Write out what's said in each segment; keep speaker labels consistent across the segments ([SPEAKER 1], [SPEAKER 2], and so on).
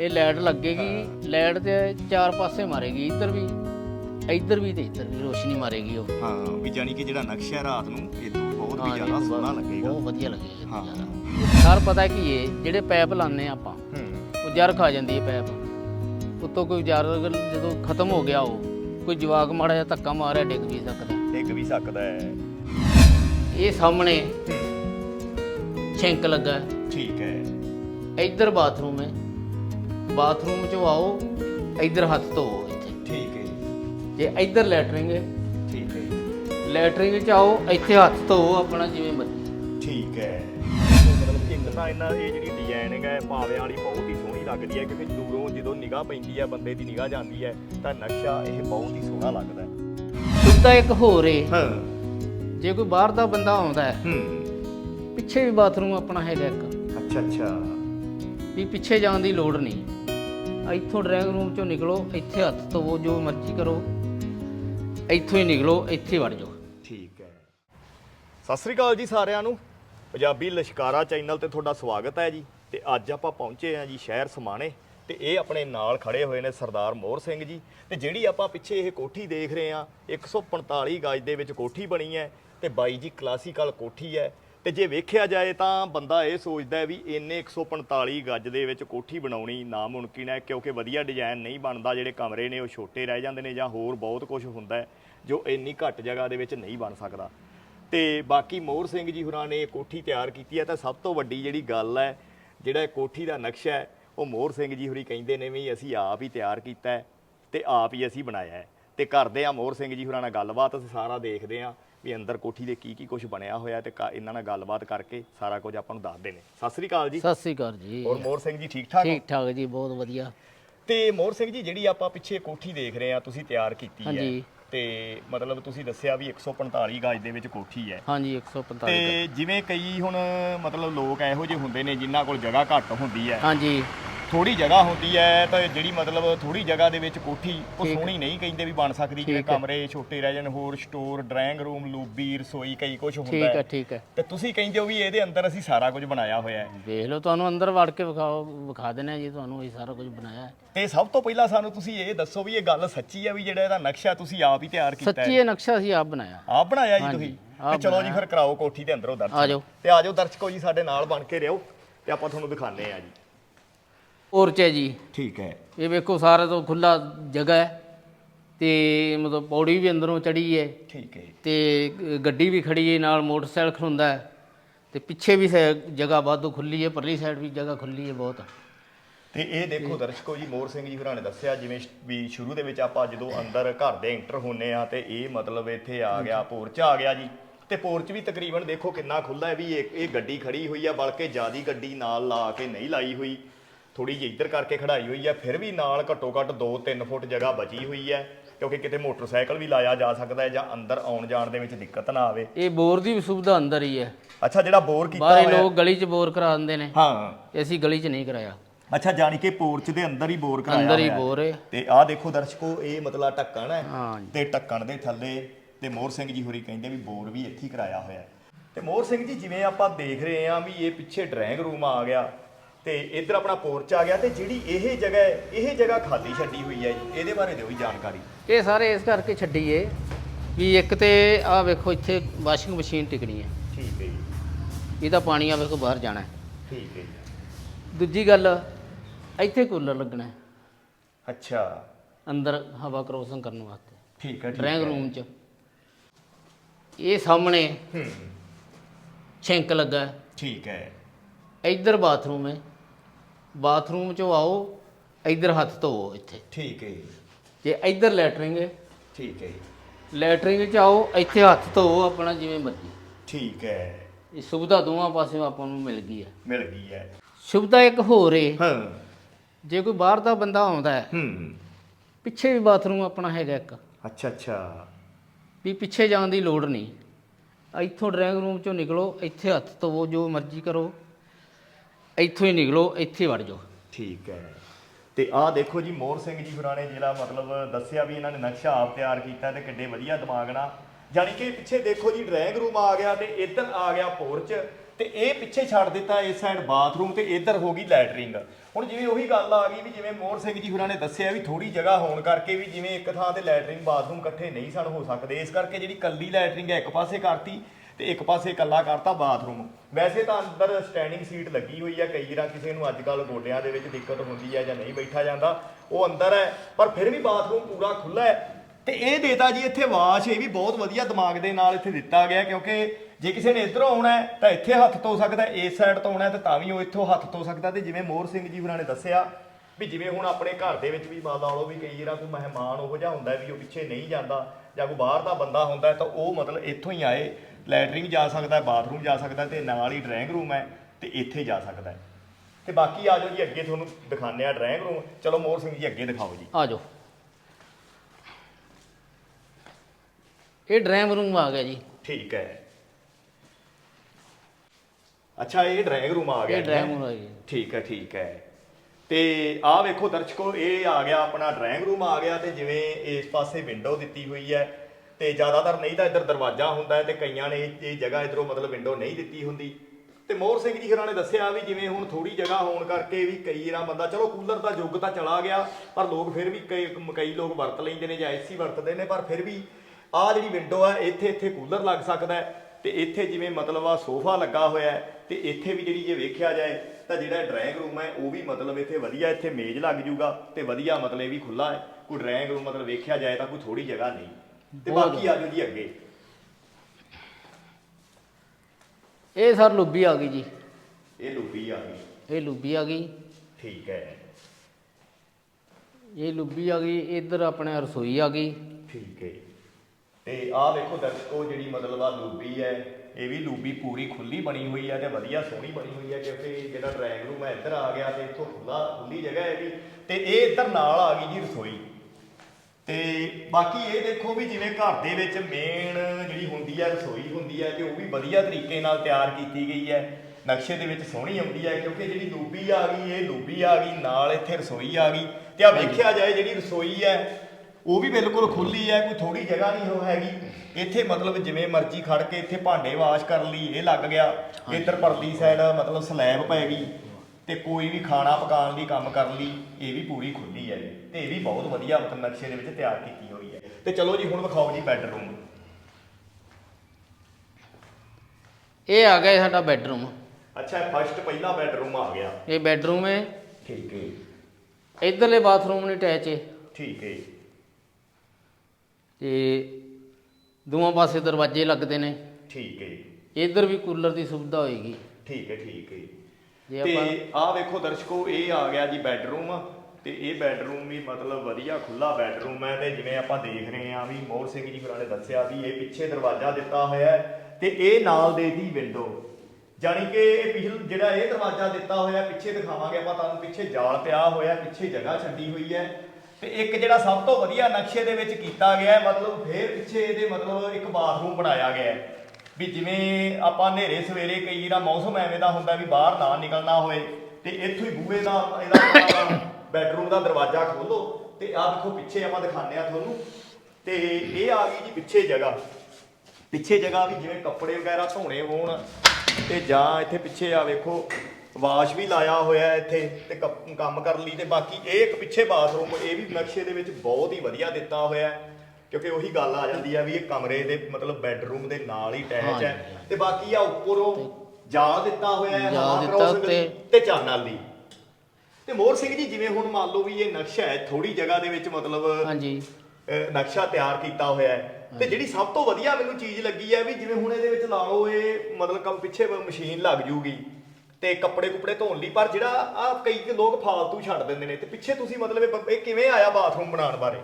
[SPEAKER 1] ਇਹ ਲਾਈਟ ਲੱਗੇਗੀ ਲਾਈਟ ਦੇ ਚਾਰ ਪਾਸੇ ਮਾਰੇਗੀ ਇੱਧਰ ਵੀ ਇੱਧਰ ਵੀ ਤੇ ਇੱਧਰ ਵੀ ਰੋਸ਼ਨੀ ਮਾਰੇਗੀ ਉਹ।
[SPEAKER 2] ਹਾਂ ਵੀ ਜਾਨੀ ਕਿ ਜਿਹੜਾ ਨਕਸ਼ਾ ਹੈ ਰਾਤ ਨੂੰ ਇਹ ਤੋਂ ਬਹੁਤ ਵੀ ਜ਼ਿਆਦਾ ਸੋਹਣਾ ਲੱਗੇਗਾ।
[SPEAKER 1] ਬਹੁਤ ਵਧੀਆ ਲੱਗੇਗਾ
[SPEAKER 2] ਹਾਂ।
[SPEAKER 1] ਸਰ ਪਤਾ ਕੀ ਹੈ ਜਿਹੜੇ ਪੈਪ ਲਾਉਂਦੇ ਆਪਾਂ ਉਹ ਜਰ ਖਾ ਜਾਂਦੀ ਹੈ ਪੈਪ। ਉੱਤੋਂ ਕੋਈ ਜਰ ਜਦੋਂ ਖਤਮ ਹੋ ਗਿਆ ਉਹ ਕੋਈ ਜਵਾਕ ਮਾੜਾ ਜਿਹਾ ਧੱਕਾ ਮਾਰਿਆ ਡਿੱਗ ਵੀ ਸਕਦਾ।
[SPEAKER 2] ਡਿੱਗ ਵੀ ਸਕਦਾ ਹੈ।
[SPEAKER 1] ਇਹ ਸਾਹਮਣੇ ਛਿੰਕ ਲੱਗਾ।
[SPEAKER 2] ਠੀਕ ਹੈ।
[SPEAKER 1] ਇੱਧਰ ਬਾਥਰੂਮ ਹੈ। ਬਾਥਰੂਮ ਚੋਂ ਆਓ ਇੱਧਰ ਹੱਥ ਧੋਵੋ ਇੱਥੇ।
[SPEAKER 2] ਠੀਕ ਹੈ ਜੀ,
[SPEAKER 1] ਜੇ ਇੱਧਰ ਲੈਟਰਿੰਗ ਹੈ
[SPEAKER 2] ਠੀਕ ਹੈ ਜੀ,
[SPEAKER 1] ਲੈਟਰਿੰਗ ਚ ਆਓ ਇੱਥੇ ਹੱਥ ਧੋਵੋ ਆਪਣਾ ਜਿਵੇਂ ਮਰਜ਼ੀ।
[SPEAKER 2] ਠੀਕ ਹੈ। ਮਤਲਬ ਇੱਕ ਤਾਂ ਇਹਨਾਂ ਇਹ ਜਿਹੜੀ ਡਿਜ਼ਾਈਨਿੰਗ ਹੈ ਪਾਵੇ ਵਾਲੀ ਬਹੁਤ ਹੀ ਸੋਹਣੀ ਲੱਗਦੀ ਹੈ ਕਿਉਂਕਿ ਦੂਰੋਂ ਜਦੋਂ ਨਿਗਾਹ ਪੈਂਦੀ ਹੈ ਬੰਦੇ ਦੀ ਨਿਗਾਹ ਜਾਂਦੀ ਹੈ ਤਾਂ ਨਕਸ਼ਾ ਇਹ ਬਹੁਤ ਹੀ ਸੋਹਣਾ ਲੱਗਦਾ ਹੈ।
[SPEAKER 1] ਸੁਵਿਧਾ ਇੱਕ ਹੋਰ ਹੈ
[SPEAKER 2] ਹਾਂ।
[SPEAKER 1] ਜੇ ਕੋਈ ਬਾਹਰ ਦਾ ਬੰਦਾ ਆਉਂਦਾ ਹੈ
[SPEAKER 2] ਹੂੰ।
[SPEAKER 1] ਪਿੱਛੇ ਵੀ ਬਾਥਰੂਮ ਆਪਣਾ ਹੈਗਾ ਇੱਕ।
[SPEAKER 2] ਅੱਛਾ ਅੱਛਾ।
[SPEAKER 1] ਵੀ ਪਿੱਛੇ ਜਾਣ ਦੀ ਲੋੜ ਨਹੀਂ। ਇੱਥੋਂ ਡਰਾਇੰਗ ਰੂਮ ਚੋਂ ਨਿਕਲੋ, ਇੱਥੇ ਹੱਥ ਧੋਵੋ, ਜੋ ਮਰਜ਼ੀ ਕਰੋ। ਇੱਥੋਂ ਹੀ ਨਿਕਲੋ, ਇੱਥੇ ਵੜ ਜਾਓ।
[SPEAKER 2] ਠੀਕ ਹੈ। ਸਤਿ ਸ੍ਰੀ ਅਕਾਲ ਜੀ ਸਾਰਿਆਂ ਨੂੰ। ਪੰਜਾਬੀ ਲਸ਼ਕਾਰਾ ਚੈਨਲ ਤੇ ਤੁਹਾਡਾ ਸਵਾਗਤ ਹੈ ਜੀ। ਤੇ ਅੱਜ ਆਪਾਂ ਪਹੁੰਚੇ ਹਾਂ ਜੀ ਸ਼ਹਿਰ ਸਮਾਣੇ। ਤੇ ਇਹ ਆਪਣੇ ਨਾਲ ਖੜੇ ਹੋਏ ਨੇ ਸਰਦਾਰ ਮੋਹਰ ਸਿੰਘ ਜੀ। ਤੇ ਜਿਹੜੀ ਆਪਾਂ ਪਿੱਛੇ ਇਹ ਕੋਠੀ ਦੇਖ ਰਹੇ ਹਾਂ 145 ਗਜ ਦੇ ਵਿੱਚ ਕੋਠੀ ਬਣੀ ਹੈ। ਤੇ ਬਾਈ ਜੀ ਕਲਾਸੀਕਲ ਕੋਠੀ ਹੈ। ਤੇ ਜੇ ਵੇਖਿਆ ਜਾਏ ਤਾਂ ਬੰਦਾ ਇਹ ਸੋਚਦਾ ਵੀ ਇੰਨੇ 145 ਗੱਜ ਦੇ ਵਿੱਚ ਕੋਠੀ ਬਣਾਉਣੀ ਨਾ ਮੁਮਕਿਨ ਹੈ ਕਿਉਂਕਿ ਵਧੀਆ ਡਿਜ਼ਾਈਨ ਨਹੀਂ ਬਣਦਾ, ਜਿਹੜੇ ਕਮਰੇ ਨੇ ਉਹ ਛੋਟੇ ਰਹਿ ਜਾਂਦੇ ਨੇ ਜਾਂ ਹੋਰ ਬਹੁਤ ਕੁਝ ਹੁੰਦਾ ਜੋ ਇੰਨੀ ਘੱਟ ਜਗ੍ਹਾ ਦੇ ਵਿੱਚ ਨਹੀਂ ਬਣ ਸਕਦਾ। ਤੇ ਬਾਕੀ ਮੋਹਰ ਸਿੰਘ ਜੀ ਹੁਰਾਂ ਨੇ ਕੋਠੀ ਤਿਆਰ ਕੀਤੀ ਹੈ, ਤਾਂ ਸਭ ਤੋਂ ਵੱਡੀ ਜਿਹੜੀ ਗੱਲ ਹੈ, ਜਿਹੜਾ ਕੋਠੀ ਦਾ ਨਕਸ਼ਾ ਹੈ, ਉਹ ਮੋਹਰ ਸਿੰਘ ਜੀ ਹੁਰੀ ਕਹਿੰਦੇ ਨੇ ਵੀ ਅਸੀਂ ਆਪ ਹੀ ਤਿਆਰ ਕੀਤਾ ਹੈ ਤੇ ਆਪ ਹੀ ਅਸੀਂ ਬਣਾਇਆ ਹੈ। ਤੇ ਕਰਦੇ ਆ ਮੋਹਰ ਸਿੰਘ ਜੀ ਹੁਰਾਂ ਨਾਲ ਗੱਲਬਾਤ ਅਸੀਂ ਸਾਰਾ ਦੇਖਦੇ ਆ ਵੀ ਅੰਦਰ ਕੋਠੀ ਦੇ ਕੀ ਕੀ ਕੁਝ ਬਣਿਆ ਹੋਇਆ ਤੇ ਕ- ਇਹਨਾਂ ਨਾਲ ਗੱਲਬਾਤ ਕਰਕੇ ਸਾਰਾ ਕੁਝ ਆਪਾਂ ਨੂੰ ਦੱਸਦੇ ਨੇ ਸਤਿ ਸ੍ਰੀ ਅਕਾਲ ਜੀ।
[SPEAKER 1] ਸਤਿ ਸ੍ਰੀ ਅਕਾਲ ਜੀ।
[SPEAKER 2] ਹੋਰ ਮੋਹਰ ਸਿੰਘ ਜੀ ਠੀਕ ਠਾਕ ਹੋ?
[SPEAKER 1] ਠੀਕ ਠਾਕ ਜੀ ਬਹੁਤ ਵਧੀਆ।
[SPEAKER 2] ਤੇ ਮੋਹਰ ਸਿੰਘ ਜੀ ਜਿਹੜੀ ਆਪਾਂ ਪਿੱਛੇ ਕੋਠੀ ਦੇਖ ਰਹੇ ਆ ਤੁਸੀਂ ਤਿਆਰ ਕੀਤੀ ਹੈ।
[SPEAKER 1] ਹਾਂਜੀ।
[SPEAKER 2] ਤੇ ਮਤਲਬ ਤੁਸੀਂ ਦੱਸਿਆ ਵੀ 145 ਗਜ ਦੇ ਵਿੱਚ ਕੋਠੀ ਹੈ।
[SPEAKER 1] ਹਾਂਜੀ 145
[SPEAKER 2] ਤੇ ਜਿਵੇਂ ਕਈ ਹੁਣ ਮਤਲਬ ਲੋਕ ਇਹੋ ਜਿਹੇ ਹੁੰਦੇ ਨੇ ਜਿਨ੍ਹਾਂ ਕੋਲ ਜਗ੍ਹਾ ਘੱਟ ਹੁੰਦੀ ਹੈ।
[SPEAKER 1] ਹਾਂਜੀ।
[SPEAKER 2] ਥੋੜੀ ਜਗ੍ਹਾ ਹੁੰਦੀ ਹੈ ਤਾਂ ਜਿਹੜੀ ਮਤਲਬ ਥੋੜੀ ਜਗ੍ਹਾ ਦੇ ਵਿੱਚ ਕੋਠੀ ਉਹ। ਸੋਹਣੀ ਨਹੀਂ ਕਹਿੰਦੇ ਵੀ ਬਣ ਸਕਦੀ ਜਿਵੇਂ। ਕਮਰੇ ਛੋਟੇ ਰਹਿ ਜਾਣ ਹੋਰ ਸਟੋਰ ਡਰਾਇੰਗ ਰੂਮ ਲੂਬੀ ਰਸੋਈ ਕਈ ਕੁਝ ਹੁੰਦਾ
[SPEAKER 1] ਠੀਕ ਹੈ ਠੀਕ ਹੈ।
[SPEAKER 2] ਤੇ ਤੁਸੀਂ ਕਹਿੰਦੇ ਹੋ ਵੀ ਇਹਦੇ ਅੰਦਰ ਅਸੀਂ ਸਾਰਾ ਕੁਝ ਬਣਾਇਆ ਹੋਇਆ ਹੈ।
[SPEAKER 1] ਵੇਖ ਲਓ ਤੁਹਾਨੂੰ ਅੰਦਰ ਵੜ ਕੇ ਵਿਖਾਓ ਵਿਖਾ ਦੇਣਾ ਜੀ ਤੁਹਾਨੂੰ ਇਹ ਸਾਰਾ ਕੁਝ ਬਣਾਇਆ ਹੈ।
[SPEAKER 2] ਤੇ ਸਭ ਤੋਂ ਪਹਿਲਾਂ ਸਾਨੂੰ ਤੁਸੀਂ ਇਹ ਦੱਸੋ ਵੀ ਇਹ ਗੱਲ ਸੱਚੀ ਹੈ ਵੀ ਜਿਹੜਾ ਇਹਦਾ ਨਕਸ਼ਾ ਤੁਸੀਂ ਆਪ ਹੀ ਤਿਆਰ ਕੀਤਾ
[SPEAKER 1] ਸੱਚੀ
[SPEAKER 2] ਹੈ?
[SPEAKER 1] ਇਹ ਨਕਸ਼ਾ ਅਸੀਂ ਆਪ ਬਣਾਇਆ।
[SPEAKER 2] ਆਪ ਬਣਾਇਆ ਜੀ ਤੁਸੀਂ? ਤੇ ਚਲੋ ਜੀ। ਫਿਰ ਕਰਾਓ ਕੋਠੀ ਦੇ ਅੰਦਰੋਂ
[SPEAKER 1] ਜਾਓ।
[SPEAKER 2] ਤੇ ਆ ਜਾਓ ਦਰਸ਼ਕੋ ਜੀ ਸਾਡੇ ਨਾਲ ਬਣ ਕੇ ਰਿਓ ਤੇ ਆਪਾਂ ਤੁਹਾਨੂੰ ਦਿਖਾਣੇ ਆ ਜੀ।
[SPEAKER 1] ਪੋਰਚ ਹੈ ਜੀ।
[SPEAKER 2] ਠੀਕ ਹੈ।
[SPEAKER 1] ਇਹ ਵੇਖੋ ਸਾਰਾ ਤੋਂ ਖੁੱਲਾ ਜਗ੍ਹਾ ਹੈ ਤੇ ਮਤਲਬ ਪੌੜੀ ਵੀ ਅੰਦਰੋਂ ਚੜੀ ਹੈ।
[SPEAKER 2] ਠੀਕ ਹੈ।
[SPEAKER 1] ਤੇ ਗੱਡੀ ਵੀ ਖੜੀ ਹੈ ਨਾਲ ਮੋਟਰਸਾਈਕਲ ਖੜੁੰਦਾ ਹੈ। ਤੇ ਪਿੱਛੇ ਵੀ ਜਗ੍ਹਾ ਵਾਧੂ ਖੁੱਲੀ ਹੈ ਪਰਲੀ ਸਾਈਡ ਵੀ ਜਗ੍ਹਾ ਖੁੱਲੀ ਹੈ ਬਹੁਤ।
[SPEAKER 2] ਤੇ ਇਹ ਦੇਖੋ ਦਰਸ਼ਕੋ ਜੀ ਮੋਹਰ ਸਿੰਘ ਜੀ ਹੋਰਾਂ ਨੇ ਦੱਸਿਆ ਜਿਵੇਂ ਵੀ ਸ਼ੁਰੂ ਦੇ ਵਿੱਚ ਆਪਾਂ ਜਦੋਂ ਅੰਦਰ ਘਰ ਦੇ ਐਂਟਰ ਹੁੰਨੇ ਆ ਤੇ ਇਹ ਮਤਲਬ ਇੱਥੇ ਆ ਗਿਆ ਪੋਰਚ ਆ ਗਿਆ ਜੀ। ਤੇ ਪੋਰਚ ਵੀ ਤਕਰੀਬਨ ਦੇਖੋ ਕਿੰਨਾ ਖੁੱਲਾ ਹੈ ਵੀ ਇਹ ਇਹ ਗੱਡੀ ਖੜੀ ਹੋਈ ਆ ਬਲਕਿ ਜਿਆਦੀ ਗੱਡੀ ਨਾਲ ਲਾ ਕੇ ਨਹੀਂ ਲਾਈ ਹੋਈ। ਥੋੜੀ ਜਿਹੀ ਇੱਧਰ ਕਰਕੇ ਖੜਾਈ ਹੋਈ ਹੈ ਫਿਰ ਵੀ ਨਾਲ ਘੱਟੋ ਘੱਟ 2-3 ਫੁੱਟ ਜਗ੍ਹਾ ਬਚੀ ਹੋਈ ਹੈ ਕਿਉਂਕਿ ਕਿਤੇ ਮੋਟਰਸਾਈਕਲ ਵੀ ਲਾਇਆ ਜਾ ਸਕਦਾ ਹੈ ਜਾਂ ਅੰਦਰ ਆਉਣ ਜਾਣ ਦੇ ਵਿੱਚ ਦਿੱਕਤ ਨਾ ਆਵੇ।
[SPEAKER 1] ਇਹ ਬੋਰ ਦੀ ਵੀ ਸੁਵਿਧਾ ਅੰਦਰ ਹੀ ਹੈ।
[SPEAKER 2] ਅੱਛਾ ਜਿਹੜਾ ਬੋਰ ਕੀਤਾ
[SPEAKER 1] ਬਾਹਰੇ
[SPEAKER 2] ਹੋਇਆ
[SPEAKER 1] ਲੋਕ ਗਲੀ 'ਚ ਬੋਰ ਕਰਾ ਦਿੰਦੇ ਨੇ।
[SPEAKER 2] ਹਾਂ।
[SPEAKER 1] ਇਹ ਅਸੀਂ ਗਲੀ 'ਚ ਨਹੀਂ ਕਰਾਇਆ।
[SPEAKER 2] ਅੱਛਾ ਜਾਨੀ ਕਿ ਪੋਰਚ ਦੇ ਅੰਦਰ ਹੀ ਬੋਰ ਕਰਾਇਆ
[SPEAKER 1] ਅੰਦਰ ਹੀ
[SPEAKER 2] ਹੋਇਆ। ਹੈ।
[SPEAKER 1] ਬੋਰ ਹੈ।
[SPEAKER 2] ਤੇ ਆਹ ਦੇਖੋ ਦਰਸ਼ਕੋ ਇਹ ਮਤਲਬ ਢੱਕਣ ਹੈ। ਤੇ ਢੱਕਣ ਦੇ ਥੱਲੇ ਤੇ ਮੋਹਰ ਸਿੰਘ ਜੀ ਹੋਰੀ ਕਹਿੰਦੇ ਵੀ ਬੋਰ ਵੀ ਇੱਥੇ ਹੀ ਕਰਾਇਆ ਹੋਇਆ ਹੈ। ਤੇ ਮੋਹਰ ਸਿੰਘ ਜੀ ਜਿਵੇਂ ਆਪਾਂ ਦੇਖ ਰਹੇ ਹਾਂ ਵੀ ਇਹ ਪਿੱਛੇ ਡਰਾਇੰਗ ਰੂਮ ਆ ਗਿਆ ਤੇ ਇੱਧਰ ਆਪਣਾ ਪੋਰਚ ਆ ਗਿਆ ਤੇ ਜਿਹੜੀ ਇਹ ਜਗ੍ਹਾ ਹੈ ਇਹ ਜਗ੍ਹਾ ਖਾਲੀ ਛੱਡੀ ਹੋਈ ਹੈ ਜੀ। ਇਹਦੇ ਬਾਰੇ ਦਿਓ ਜੀ ਜਾਣਕਾਰੀ।
[SPEAKER 1] ਇਹ ਸਾਰੇ ਇਸ ਕਰਕੇ ਛੱਡੀਏ ਵੀ ਇੱਕ ਤੇ ਆਹ ਵੇਖੋ ਇੱਥੇ ਵਾਸ਼ਿੰਗ ਮਸ਼ੀਨ ਟਿਕਣੀ ਹੈ।
[SPEAKER 2] ਠੀਕ ਹੈ ਜੀ।
[SPEAKER 1] ਇਹਦਾ ਪਾਣੀ ਆ ਵੇਖੋ ਬਾਹਰ ਜਾਣਾ ਹੈ।
[SPEAKER 2] ਠੀਕ ਹੈ ਜੀ।
[SPEAKER 1] ਦੂਜੀ ਗੱਲ ਇੱਥੇ ਕੂਲਰ ਲੱਗਣਾ ਹੈ।
[SPEAKER 2] ਅੱਛਾ।
[SPEAKER 1] ਅੰਦਰ ਹਵਾ ਕਰੋਸਿੰਗ ਕਰਨ ਵਾਸਤੇ।
[SPEAKER 2] ਠੀਕ ਹੈ ਠੀਕ
[SPEAKER 1] ਡਰਾਇੰਗ
[SPEAKER 2] ਹੈ।
[SPEAKER 1] ਰੂਮ 'ਚ। ਇਹ ਸਾਹਮਣੇ
[SPEAKER 2] ਹੂੰ।
[SPEAKER 1] ਛਿੰਕ ਲੱਗਾ ਹੈ।
[SPEAKER 2] ਠੀਕ ਹੈ।
[SPEAKER 1] ਇੱਧਰ ਬਾਥਰੂਮ ਹੈ। ਬਾਥਰੂਮ 'ਚੋਂ ਆਓ ਇੱਧਰ ਹੱਥ ਧੋਵੋ ਇੱਥੇ।
[SPEAKER 2] ਠੀਕ ਹੈ ਜੀ,
[SPEAKER 1] ਜੇ ਇੱਧਰ ਲੈਟਰਿੰਗ ਹੈ
[SPEAKER 2] ਠੀਕ ਹੈ ਜੀ,
[SPEAKER 1] ਲੈਟਰਿੰਗ 'ਚ ਆਓ ਇੱਥੇ ਹੱਥ ਧੋਵੋ ਆਪਣਾ ਜਿਵੇਂ ਮਰਜ਼ੀ।
[SPEAKER 2] ਠੀਕ ਹੈ।
[SPEAKER 1] ਇਹ ਸੁਵਿਧਾ ਦੋਵਾਂ ਪਾਸਿਓਂ ਆਪਾਂ ਨੂੰ ਮਿਲ ਗਈ ਹੈ।
[SPEAKER 2] ਮਿਲ ਗਈ ਹੈ।
[SPEAKER 1] ਸੁਵਿਧਾ ਇੱਕ ਹੋਰ ਹੈ
[SPEAKER 2] ਹਾਂ।
[SPEAKER 1] ਜੇ ਕੋਈ ਬਾਹਰ ਦਾ ਬੰਦਾ ਆਉਂਦਾ ਹੈ
[SPEAKER 2] ਹੂੰ।
[SPEAKER 1] ਪਿੱਛੇ ਵੀ ਬਾਥਰੂਮ ਆਪਣਾ ਹੈਗਾ ਇੱਕ।
[SPEAKER 2] ਅੱਛਾ ਅੱਛਾ।
[SPEAKER 1] ਵੀ ਪਿੱਛੇ ਜਾਣ ਦੀ ਲੋੜ ਨਹੀਂ। ਇੱਥੋਂ ਡਰਾਇੰਗ ਰੂਮ ਚੋਂ ਨਿਕਲੋ ਇੱਥੇ ਹੱਥ ਧੋਵੋ ਜੋ ਮਰਜ਼ੀ ਕਰੋ। ਇੱਥੋਂ ਹੀ ਨਿਕਲੋ, ਇੱਥੇ ਵੜ ਜਾਓ।
[SPEAKER 2] ਠੀਕ ਹੈ। ਤੇ ਆਹ ਦੇਖੋ ਜੀ, ਮੋਹਰ ਸਿੰਘ ਜੀ ਹੋਰਾਂ ਨੇ ਜਿਹੜਾ ਮਤਲਬ ਦੱਸਿਆ ਵੀ ਇਹਨਾਂ ਨੇ ਨਕਸ਼ਾ ਆਪ ਤਿਆਰ ਕੀਤਾ ਤੇ ਕਿੱਡੇ ਵਧੀਆ ਦਿਮਾਗ ਨਾਲ। ਜਾਣੀ ਕਿ ਪਿੱਛੇ ਦੇਖੋ ਜੀ ਡਰਾਇੰਗ ਰੂਮ ਆ ਗਿਆ ਤੇ ਇੱਧਰ ਆ ਗਿਆ ਪੋਰਚ ਤੇ ਇਹ ਪਿੱਛੇ ਛੱਡ ਦਿੱਤਾ ਇਸ ਸਾਈਡ ਬਾਥਰੂਮ ਤੇ ਇੱਧਰ ਹੋ ਗਈ ਲੈਟਰਿੰਗ ਹੁਣ ਜਿਵੇਂ ਉਹੀ ਗੱਲ ਆ ਗਈ ਵੀ ਜਿਵੇਂ ਮੋਹਰ ਸਿੰਘ ਜੀ ਹੋਰਾਂ ਨੇ ਦੱਸਿਆ ਵੀ ਥੋੜੀ ਜਗ੍ਹਾ ਹੋਣ ਕਰਕੇ ਵੀ ਜਿਵੇਂ ਇੱਕ ਥਾਂ ਤੇ ਲੈਟਰਿੰਗ ਬਾਥਰੂਮ ਇਕੱਠੇ ਨਹੀਂ ਸਨ ਹੋ ਸਕਦੇ, ਇਸ ਕਰਕੇ ਜਿਹੜੀ ਕੱਲੀ ਲੈਟਰਿੰਗ ਹੈ ਇੱਕ ਪਾਸੇ ਕਰਤੀ ਤੇ ਇੱਕ ਪਾਸੇ ਇਕੱਲਾ ਕਰਤਾ ਬਾਥਰੂਮ। ਵੈਸੇ ਤਾਂ ਅੰਦਰ ਸਟੈਂਡਿੰਗ ਸੀਟ ਲੱਗੀ ਹੋਈ ਹੈ ਕਈ ਵਾਰ ਕਿਸੇ ਨੂੰ ਅੱਜ ਕੱਲ ਗੋਡਿਆਂ ਦੇ ਵਿੱਚ ਦਿੱਕਤ ਹੁੰਦੀ ਹੈ ਜਾਂ ਨਹੀਂ ਬੈਠਾ ਜਾਂਦਾ, ਉਹ ਅੰਦਰ ਹੈ, ਪਰ ਫਿਰ ਵੀ ਬਾਥਰੂਮ ਪੂਰਾ ਖੁੱਲਾ ਹੈ। ਤੇ ਇਹ ਦੇਤਾ ਜੀ, ਇੱਥੇ ਵਾਸ਼, ਇਹ ਵੀ ਬਹੁਤ ਵਧੀਆ ਦਿਮਾਗ ਦੇ ਨਾਲ ਇੱਥੇ ਦਿੱਤਾ ਗਿਆ, ਕਿਉਂਕਿ ਜੇ ਕਿਸੇ ਨੇ ਇੱਧਰੋਂ ਆਉਣਾ ਤਾਂ ਇੱਥੇ ਹੱਥ ਧੋ ਸਕਦਾ ਇਸ ਸਾਈਡ ਤੋਂ ਆਉਣਾ ਤਾਂ ਤਾਂ ਵੀ ਉਹ ਇੱਥੋਂ ਹੱਥ ਧੋ ਸਕਦਾ ਤੇ ਜਿਵੇਂ ਮੋਹਰ ਸਿੰਘ ਜੀ ਹੋਰਾਂ ਨੇ ਦੱਸਿਆ ਵੀ ਜਿਵੇਂ ਹੁਣ ਆਪਣੇ ਘਰ ਦੇ ਵਿੱਚ ਵੀ ਮੰਨ ਲਾ ਲਓ ਵੀ ਕਈ ਜਿਹੜਾ ਕੋਈ ਮਹਿਮਾਨ ਉਹੋ ਜਿਹਾ ਹੁੰਦਾ ਵੀ ਉਹ ਪਿੱਛੇ ਨਹੀਂ ਜਾਂਦਾ, ਜਾਂ ਕੋਈ ਬਾਹਰ ਦਾ ਬੰਦਾ ਹੁੰਦਾ ਤਾਂ ਉਹ ਮਤਲਬ ਇੱਥੋਂ ਹੀ ਆਏ। ਲੈਟਰਿੰਗ ਜਾ ਸਕਦਾ ਹੈ ਬਾਥਰੂਮ ਜਾ ਸਕਦਾ ਹੈ ਤੇ ਨਾਲ ਹੀ ਡਰਾਇੰਗ ਰੂਮ ਹੈ ਤੇ ਇੱਥੇ ਜਾ ਸਕਦਾ ਹੈ। ਤੇ ਬਾਕੀ ਆ ਜਾਓ ਜੀ ਅੱਗੇ ਤੁਹਾਨੂੰ ਦਿਖਾਉਂਦੇ ਆ ਡਰਾਇੰਗ ਰੂਮ। ਚਲੋ ਮੋਹਰ ਸਿੰਘ ਜੀ ਅੱਗੇ ਦਿਖਾਓ ਜੀ।
[SPEAKER 1] ਆ ਜਾਓ। ਇਹ ਡਰਾਈਵ ਰੂਮ ਆ ਗਿਆ ਜੀ।
[SPEAKER 2] ਠੀਕ ਹੈ। ਅੱਛਾ ਇਹ ਡਰਾਇੰਗ ਰੂਮ ਆ ਗਿਆ
[SPEAKER 1] ਇਹ। ਡਰਾਈਵ ਰੂਮ ਆ ਗਿਆ
[SPEAKER 2] ਠੀਕ ਹੈ ਠੀਕ ਹੈ। ਤੇ ਆਹ ਵੇਖੋ ਦਰਸ਼ਕੋ ਇਹ ਆ ਗਿਆ ਆਪਣਾ ਡਰਾਇੰਗ ਰੂਮ ਆ ਗਿਆ ਤੇ ਜਿਵੇਂ ਇਸ ਪਾਸੇ ਵਿੰਡੋ ਦਿੱਤੀ ਹੋਈ ਹੈ। ਤੇ ਜ਼ਿਆਦਾਤਰ ਨਹੀਂ ਤਾਂ ਇੱਧਰ ਦਰਵਾਜ਼ਾ ਹੁੰਦਾ ਹੈ ਤੇ ਕਈਆਂ ਨੇ ਇਹ ਇਹ ਜਗ੍ਹਾ ਇੱਧਰੋਂ ਮਤਲਬ ਵਿੰਡੋ ਨਹੀਂ ਦਿੱਤੀ ਹੁੰਦੀ। ਤੇ ਮੋਹਰ ਸਿੰਘ ਜੀ ਹੋਰਾਂ ਨੇ ਦੱਸਿਆ ਵੀ ਜਿਵੇਂ ਹੁਣ ਥੋੜੀ ਜਗ੍ਹਾ ਹੋਣ ਕਰਕੇ ਵੀ ਕਈ ਵਾਰ ਬੰਦਾ, ਚਲੋ ਕੂਲਰ ਦਾ ਯੁੱਗ ਤਾਂ ਚਲਾ ਗਿਆ, ਪਰ ਲੋਕ ਫਿਰ ਵੀ ਕਈ ਕਈ ਲੋਕ ਵਰਤ ਲੈਂਦੇ ਨੇ ਜਾਂ ਏਸੀ ਵਰਤਦੇ ਨੇ, ਪਰ ਫਿਰ ਵੀ ਆਹ ਜਿਹੜੀ ਵਿੰਡੋ ਹੈ ਇੱਥੇ ਇੱਥੇ ਕੂਲਰ ਲੱਗ ਸਕਦਾ ਹੈ। ਤੇ ਇੱਥੇ ਜਿਵੇਂ ਮਤਲਬ ਆ ਸੋਫਾ ਲੱਗਾ ਹੋਇਆ ਹੈ, ਤੇ ਇੱਥੇ ਵੀ ਜਿਹੜੀ ਜੇ ਵੇਖਿਆ ਜਾਏ ਤਾਂ ਜਿਹੜਾ ਡਰਾਇੰਗ ਰੂਮ ਹੈ, ਉਹ ਵੀ ਮਤਲਬ ਇੱਥੇ ਵਧੀਆ ਇੱਥੇ ਮੇਜ਼ ਲੱਗ ਜੂਗਾ ਤੇ ਵਧੀਆ ਮਤਲਬ ਇਹ ਵੀ ਖੁੱਲਾ ਹੈ। ਕੋਈ ਡਰਾਇੰਗ ਰੂਮ ਮਤਲਬ ਵੇਖਿਆ ਜਾਏ ਤਾਂ ਕੋਈ ਥੋੜੀ ਜਗ੍ਹਾ ਨਹੀਂ। ਤੇ
[SPEAKER 1] ਬਹੁਤ
[SPEAKER 2] ਬਾਕੀ ਆ ਜਾਓ ਜੀ ਅੱਗੇ।
[SPEAKER 1] ਇਹ ਸਰ ਲੁੱਬੀ ਆ ਗਈ ਜੀ।
[SPEAKER 2] ਇਹ ਲੁੱਬੀ ਆ ਗਈ।
[SPEAKER 1] ਇਹ ਲੁੱਬੀ ਆ ਗਈ।
[SPEAKER 2] ਠੀਕ ਹੈ।
[SPEAKER 1] ਇਹ ਲੁੱਬੀ ਆ ਗਈ ਇੱਧਰ ਆਪਣੇ ਰਸੋਈ ਆ ਗਈ।
[SPEAKER 2] ਠੀਕ ਹੈ। ਤੇ ਆਹ ਵੇਖੋ ਦਰਸ਼ਕੋ ਜਿਹੜੀ ਮਤਲਬ ਆ ਲੂਬੀ ਹੈ ਇਹ ਵੀ ਲੂਬੀ ਪੂਰੀ ਖੁੱਲੀ ਬਣੀ ਹੋਈ ਹੈ ਤੇ ਵਧੀਆ ਸੋਹਣੀ ਬਣੀ ਹੋਈ ਹੈ ਕਿਉਂਕਿ ਜਿਹੜਾ ਡਰਾਇੰਗ ਰੂਮ ਹੈ ਇੱਧਰ ਆ ਗਿਆ ਤੇ ਇੱਥੋਂ ਖੁੱਲਾ ਖੁੱਲੀ ਜਗ੍ਹਾ ਹੈ ਵੀ ਤੇ ਇਹ ਇੱਧਰ ਨਾਲ ਆ ਗਈ ਜੀ ਰਸੋਈ। ਤੇ ਬਾਕੀ ਇਹ ਦੇਖੋ ਵੀ ਜਿਵੇਂ ਘਰ ਦੇ ਵਿੱਚ ਮੇਨ ਜਿਹੜੀ ਹੁੰਦੀ ਹੈ ਰਸੋਈ ਹੁੰਦੀ ਹੈ ਤੇ ਉਹ ਵੀ ਵਧੀਆ ਤਰੀਕੇ ਨਾਲ ਤਿਆਰ ਕੀਤੀ ਗਈ ਹੈ ਨਕਸ਼ੇ ਦੇ ਵਿੱਚ ਸੋਹਣੀ ਆਉਂਦੀ ਹੈ ਕਿਉਂਕਿ ਜਿਹੜੀ ਲੂਬੀ ਆ ਗਈ ਇਹ ਲੂਬੀ ਆ ਗਈ ਨਾਲ ਇੱਥੇ ਰਸੋਈ ਆ ਗਈ। ਤੇ ਆ ਵੇਖਿਆ ਜਾਏ ਜਿਹੜੀ ਰਸੋਈ ਹੈ ਉਹ ਵੀ ਬਿਲਕੁਲ ਖੁੱਲੀ ਹੈ ਕੋਈ ਥੋੜੀ ਜਗ੍ਹਾ ਨਹੀਂ ਉਹ ਹੈਗੀ। ਇੱਥੇ ਮਤਲਬ ਜਿਵੇਂ ਮਰਜ਼ੀ ਖੜ ਕੇ ਇੱਥੇ ਭਾਂਡੇ ਵਾਸ਼ ਕਰਨ ਲਈ ਇਹ ਲੱਗ ਗਿਆ। ਇੱਧਰ ਪਰਲੀ ਸਾਈਡ ਮਤਲਬ ਸਲੈਬ ਪੈ ਗਈ। ਤੇ ਕੋਈ ਵੀ ਖਾਣਾ ਪਕਾਉਣ ਲਈ ਕੰਮ ਕਰਨ ਲਈ ਇਹ ਵੀ ਪੂਰੀ ਖੁੱਲੀ ਹੈ ਜੀ। ਤੇ ਇਹ ਵੀ ਬਹੁਤ ਵਧੀਆ ਨਕਸ਼ੇ ਦੇ ਵਿੱਚ ਤਿਆਰ ਕੀਤੀ ਹੋਈ ਹੈ। ਤੇ ਚਲੋ ਜੀ ਹੁਣ ਵਿਖਾਓ ਜੀ ਬੈੱਡਰੂਮ।
[SPEAKER 1] ਇਹ ਆ ਗਿਆ ਸਾਡਾ ਬੈੱਡਰੂਮ।
[SPEAKER 2] ਅੱਛਾ ਫਸਟ ਪਹਿਲਾ ਬੈੱਡਰੂਮ ਆ ਗਿਆ।
[SPEAKER 1] ਇਹ ਬੈੱਡਰੂਮ ਹੈ।
[SPEAKER 2] ਠੀਕ ਹੈ।
[SPEAKER 1] ਇੱਧਰਲੇ ਬਾਥਰੂਮ ਨੇ ਅਟੈਚ ਹੈ
[SPEAKER 2] ਠੀਕ ਹੈ।
[SPEAKER 1] ਤੇ ਦੋਵਾਂ ਪਾਸੇ ਦਰਵਾਜ਼ੇ ਲੱਗਦੇ ਨੇ।
[SPEAKER 2] ਠੀਕ ਹੈ।
[SPEAKER 1] ਇੱਧਰ ਵੀ ਕੂਲਰ ਦੀ ਸੁਵਿਧਾ ਹੋਏਗੀ।
[SPEAKER 2] ਠੀਕ ਹੈ ਠੀਕ ਹੈ।
[SPEAKER 1] ਜੇ
[SPEAKER 2] ਤੇ ਆਹ ਵੇਖੋ ਦਰਸ਼ਕੋ ਇਹ ਆ ਗਿਆ ਜੀ ਬੈੱਡਰੂਮ ਤੇ ਇਹ ਬੈੱਡਰੂਮ ਵੀ ਮਤਲਬ ਵਧੀਆ ਖੁੱਲਾ ਬੈੱਡਰੂਮ ਹੈ ਤੇ ਜਿਵੇਂ ਆਪਾਂ ਦੇਖ ਰਹੇ ਹਾਂ ਵੀ ਮੋਹਰ ਸਿੰਘ ਜੀ ਹੋਰਾਂ ਨੇ ਦੱਸਿਆ ਵੀ ਇਹ ਪਿੱਛੇ ਦਰਵਾਜ਼ਾ ਦਿੱਤਾ ਹੋਇਆ ਹੈ ਤੇ ਇਹ ਨਾਲ ਦੇਦੀ ਵਿੰਡੋ ਜਾਣੀ ਕਿ ਇਹ ਪਿਛਲ ਜਿਹੜਾ ਇਹ ਦਰਵਾਜ਼ਾ ਦਿੱਤਾ ਹੋਇਆ ਪਿੱਛੇ ਦਿਖਾਵਾਂਗੇ ਆਪਾਂ ਤੁਹਾਨੂੰ ਪਿੱਛੇ ਜਾਲ ਪਿਆ ਹੋਇਆ ਪਿੱਛੇ ਜਗ੍ਹਾ ਛੱਡੀ ਹੋਈ ਹੈ। ਤੇ ਇੱਕ ਜਿਹੜਾ ਸਭ ਤੋਂ ਵਧੀਆ ਨਕਸ਼ੇ ਦੇ ਵਿੱਚ ਕੀਤਾ ਗਿਆ ਹੈ ਮਤਲਬ ਫੇਰ ਪਿੱਛੇ ਇਹਦੇ ਮਤਲਬ ਇੱਕ ਬਾਥਰੂਮ ਬਣਾਇਆ ਗਿਆ ਹੈ। ਵੀ ਜਿਵੇਂ ਆਪਾਂ ਹਨੇਰੇ ਸਵੇਰੇ ਕਈ ਦਾ ਮੌਸਮ ਐਵੇਂ ਦਾ ਹੁੰਦਾ ਵੀ ਬਾਹਰ ਨਾ ਨਿਕਲਣਾ ਹੋਏ ਤੇ ਇੱਥੋਂ ਹੀ ਬੂਹੇ ਦਾ ਇਹਦਾ ਬੈਡਰੂਮ ਦਾ ਦਰਵਾਜ਼ਾ ਖੋਲੋ ਤੇ ਆਹ ਦੇਖੋ ਪਿੱਛੇ ਆਪਾਂ ਦਿਖਾਉਂਦੇ ਆ ਤੁਹਾਨੂੰ ਤੇ ਇਹ ਆ ਗਈ ਜੀ ਪਿੱਛੇ ਜਗ੍ਹਾ। ਪਿੱਛੇ ਜਗ੍ਹਾ ਵੀ ਜਿਵੇਂ ਕੱਪੜੇ ਵਗੈਰਾ ਧੋਣੇ ਹੋਣ ਤੇ ਜਾਂ ਇੱਥੇ ਪਿੱਛੇ ਆ ਵੇਖੋ ਵਾਸ਼ ਵੀ ਲਾਇਆ ਹੋਇਆ ਇੱਥੇ ਤੇ ਕੱਪ- ਕੰਮ ਕਰਨ ਲਈ ਤੇ ਬਾਕੀ ਇਹ ਇੱਕ ਪਿੱਛੇ ਬਾਥਰੂਮ, ਇਹ ਵੀ ਨਕਸ਼ੇ ਦੇ ਵਿੱਚ ਬਹੁਤ ਹੀ ਵਧੀਆ ਦਿੱਤਾ ਹੋਇਆ ਹੈ। ਕਿਉਂਕਿ ਉਹੀ ਗੱਲ ਆ ਜਾਂਦੀ ਆ ਵੀ ਇਹ ਕਮਰੇ ਦੇ ਮਤਲਬ ਬੈੱਡਰੂਮ ਦੇ ਨਾਲ ਹੀ ਅਟੈਚ ਹੈ ਤੇ ਬਾਕੀ ਆ ਉੱਪਰੋਂ ਜਾਲ ਦਿੱਤਾ ਹੋਇਆ ਹੈ ਹਵਾ
[SPEAKER 1] ਦਿੱਤਾ
[SPEAKER 2] ਕਰੀ
[SPEAKER 1] ਤੇ-
[SPEAKER 2] ਲਈ। ਤੇ ਮੋਹਰ ਸਿੰਘ ਜੀ ਜਿਵੇਂ ਹੁਣ ਮੰਨ ਲਓ ਵੀ ਇਹ ਨਕਸ਼ਾ ਹੈ ਥੋੜੀ ਜਗ੍ਹਾ ਦੇ ਵਿੱਚ ਮਤਲਬ
[SPEAKER 1] ਹਾਂਜੀ।
[SPEAKER 2] ਅਹ ਨਕਸ਼ਾ ਤਿਆਰ ਕੀਤਾ ਹੋਇਆ ਹੈ। ਤੇ ਜਿਹੜੀ ਸਭ ਤੋਂ ਵਧੀਆ ਮੈਨੂੰ ਚੀਜ਼ ਲੱਗੀ ਹੈ ਵੀ ਜਿਵੇਂ ਹੁਣ ਇਹਦੇ ਵਿੱਚ ਲਾ ਲਓ ਇਹ ਮਤਲਬ ਕੰਮ ਪਿੱਛੇ ਮਸ਼ੀਨ ਲੱਗ ਜੂਗੀ ਤੇ ਕੱਪੜੇ ਕੁਪੜੇ ਧੋਣ ਲਈ ਪਰ ਜਿਹੜਾ ਆ ਕਈ ਲੋਕ ਫਾਲਤੂ ਛੱਡ ਦਿੰਦੇ ਨੇ। ਤੇ ਪਿੱਛੇ ਤੁਸੀਂ ਮਤਲਬ ਇਹ ਬ- ਇਹ ਕਿਵੇਂ ਆਇਆ ਬਾਥਰੂਮ ਬਣਾਉਣ ਬਾਰੇ?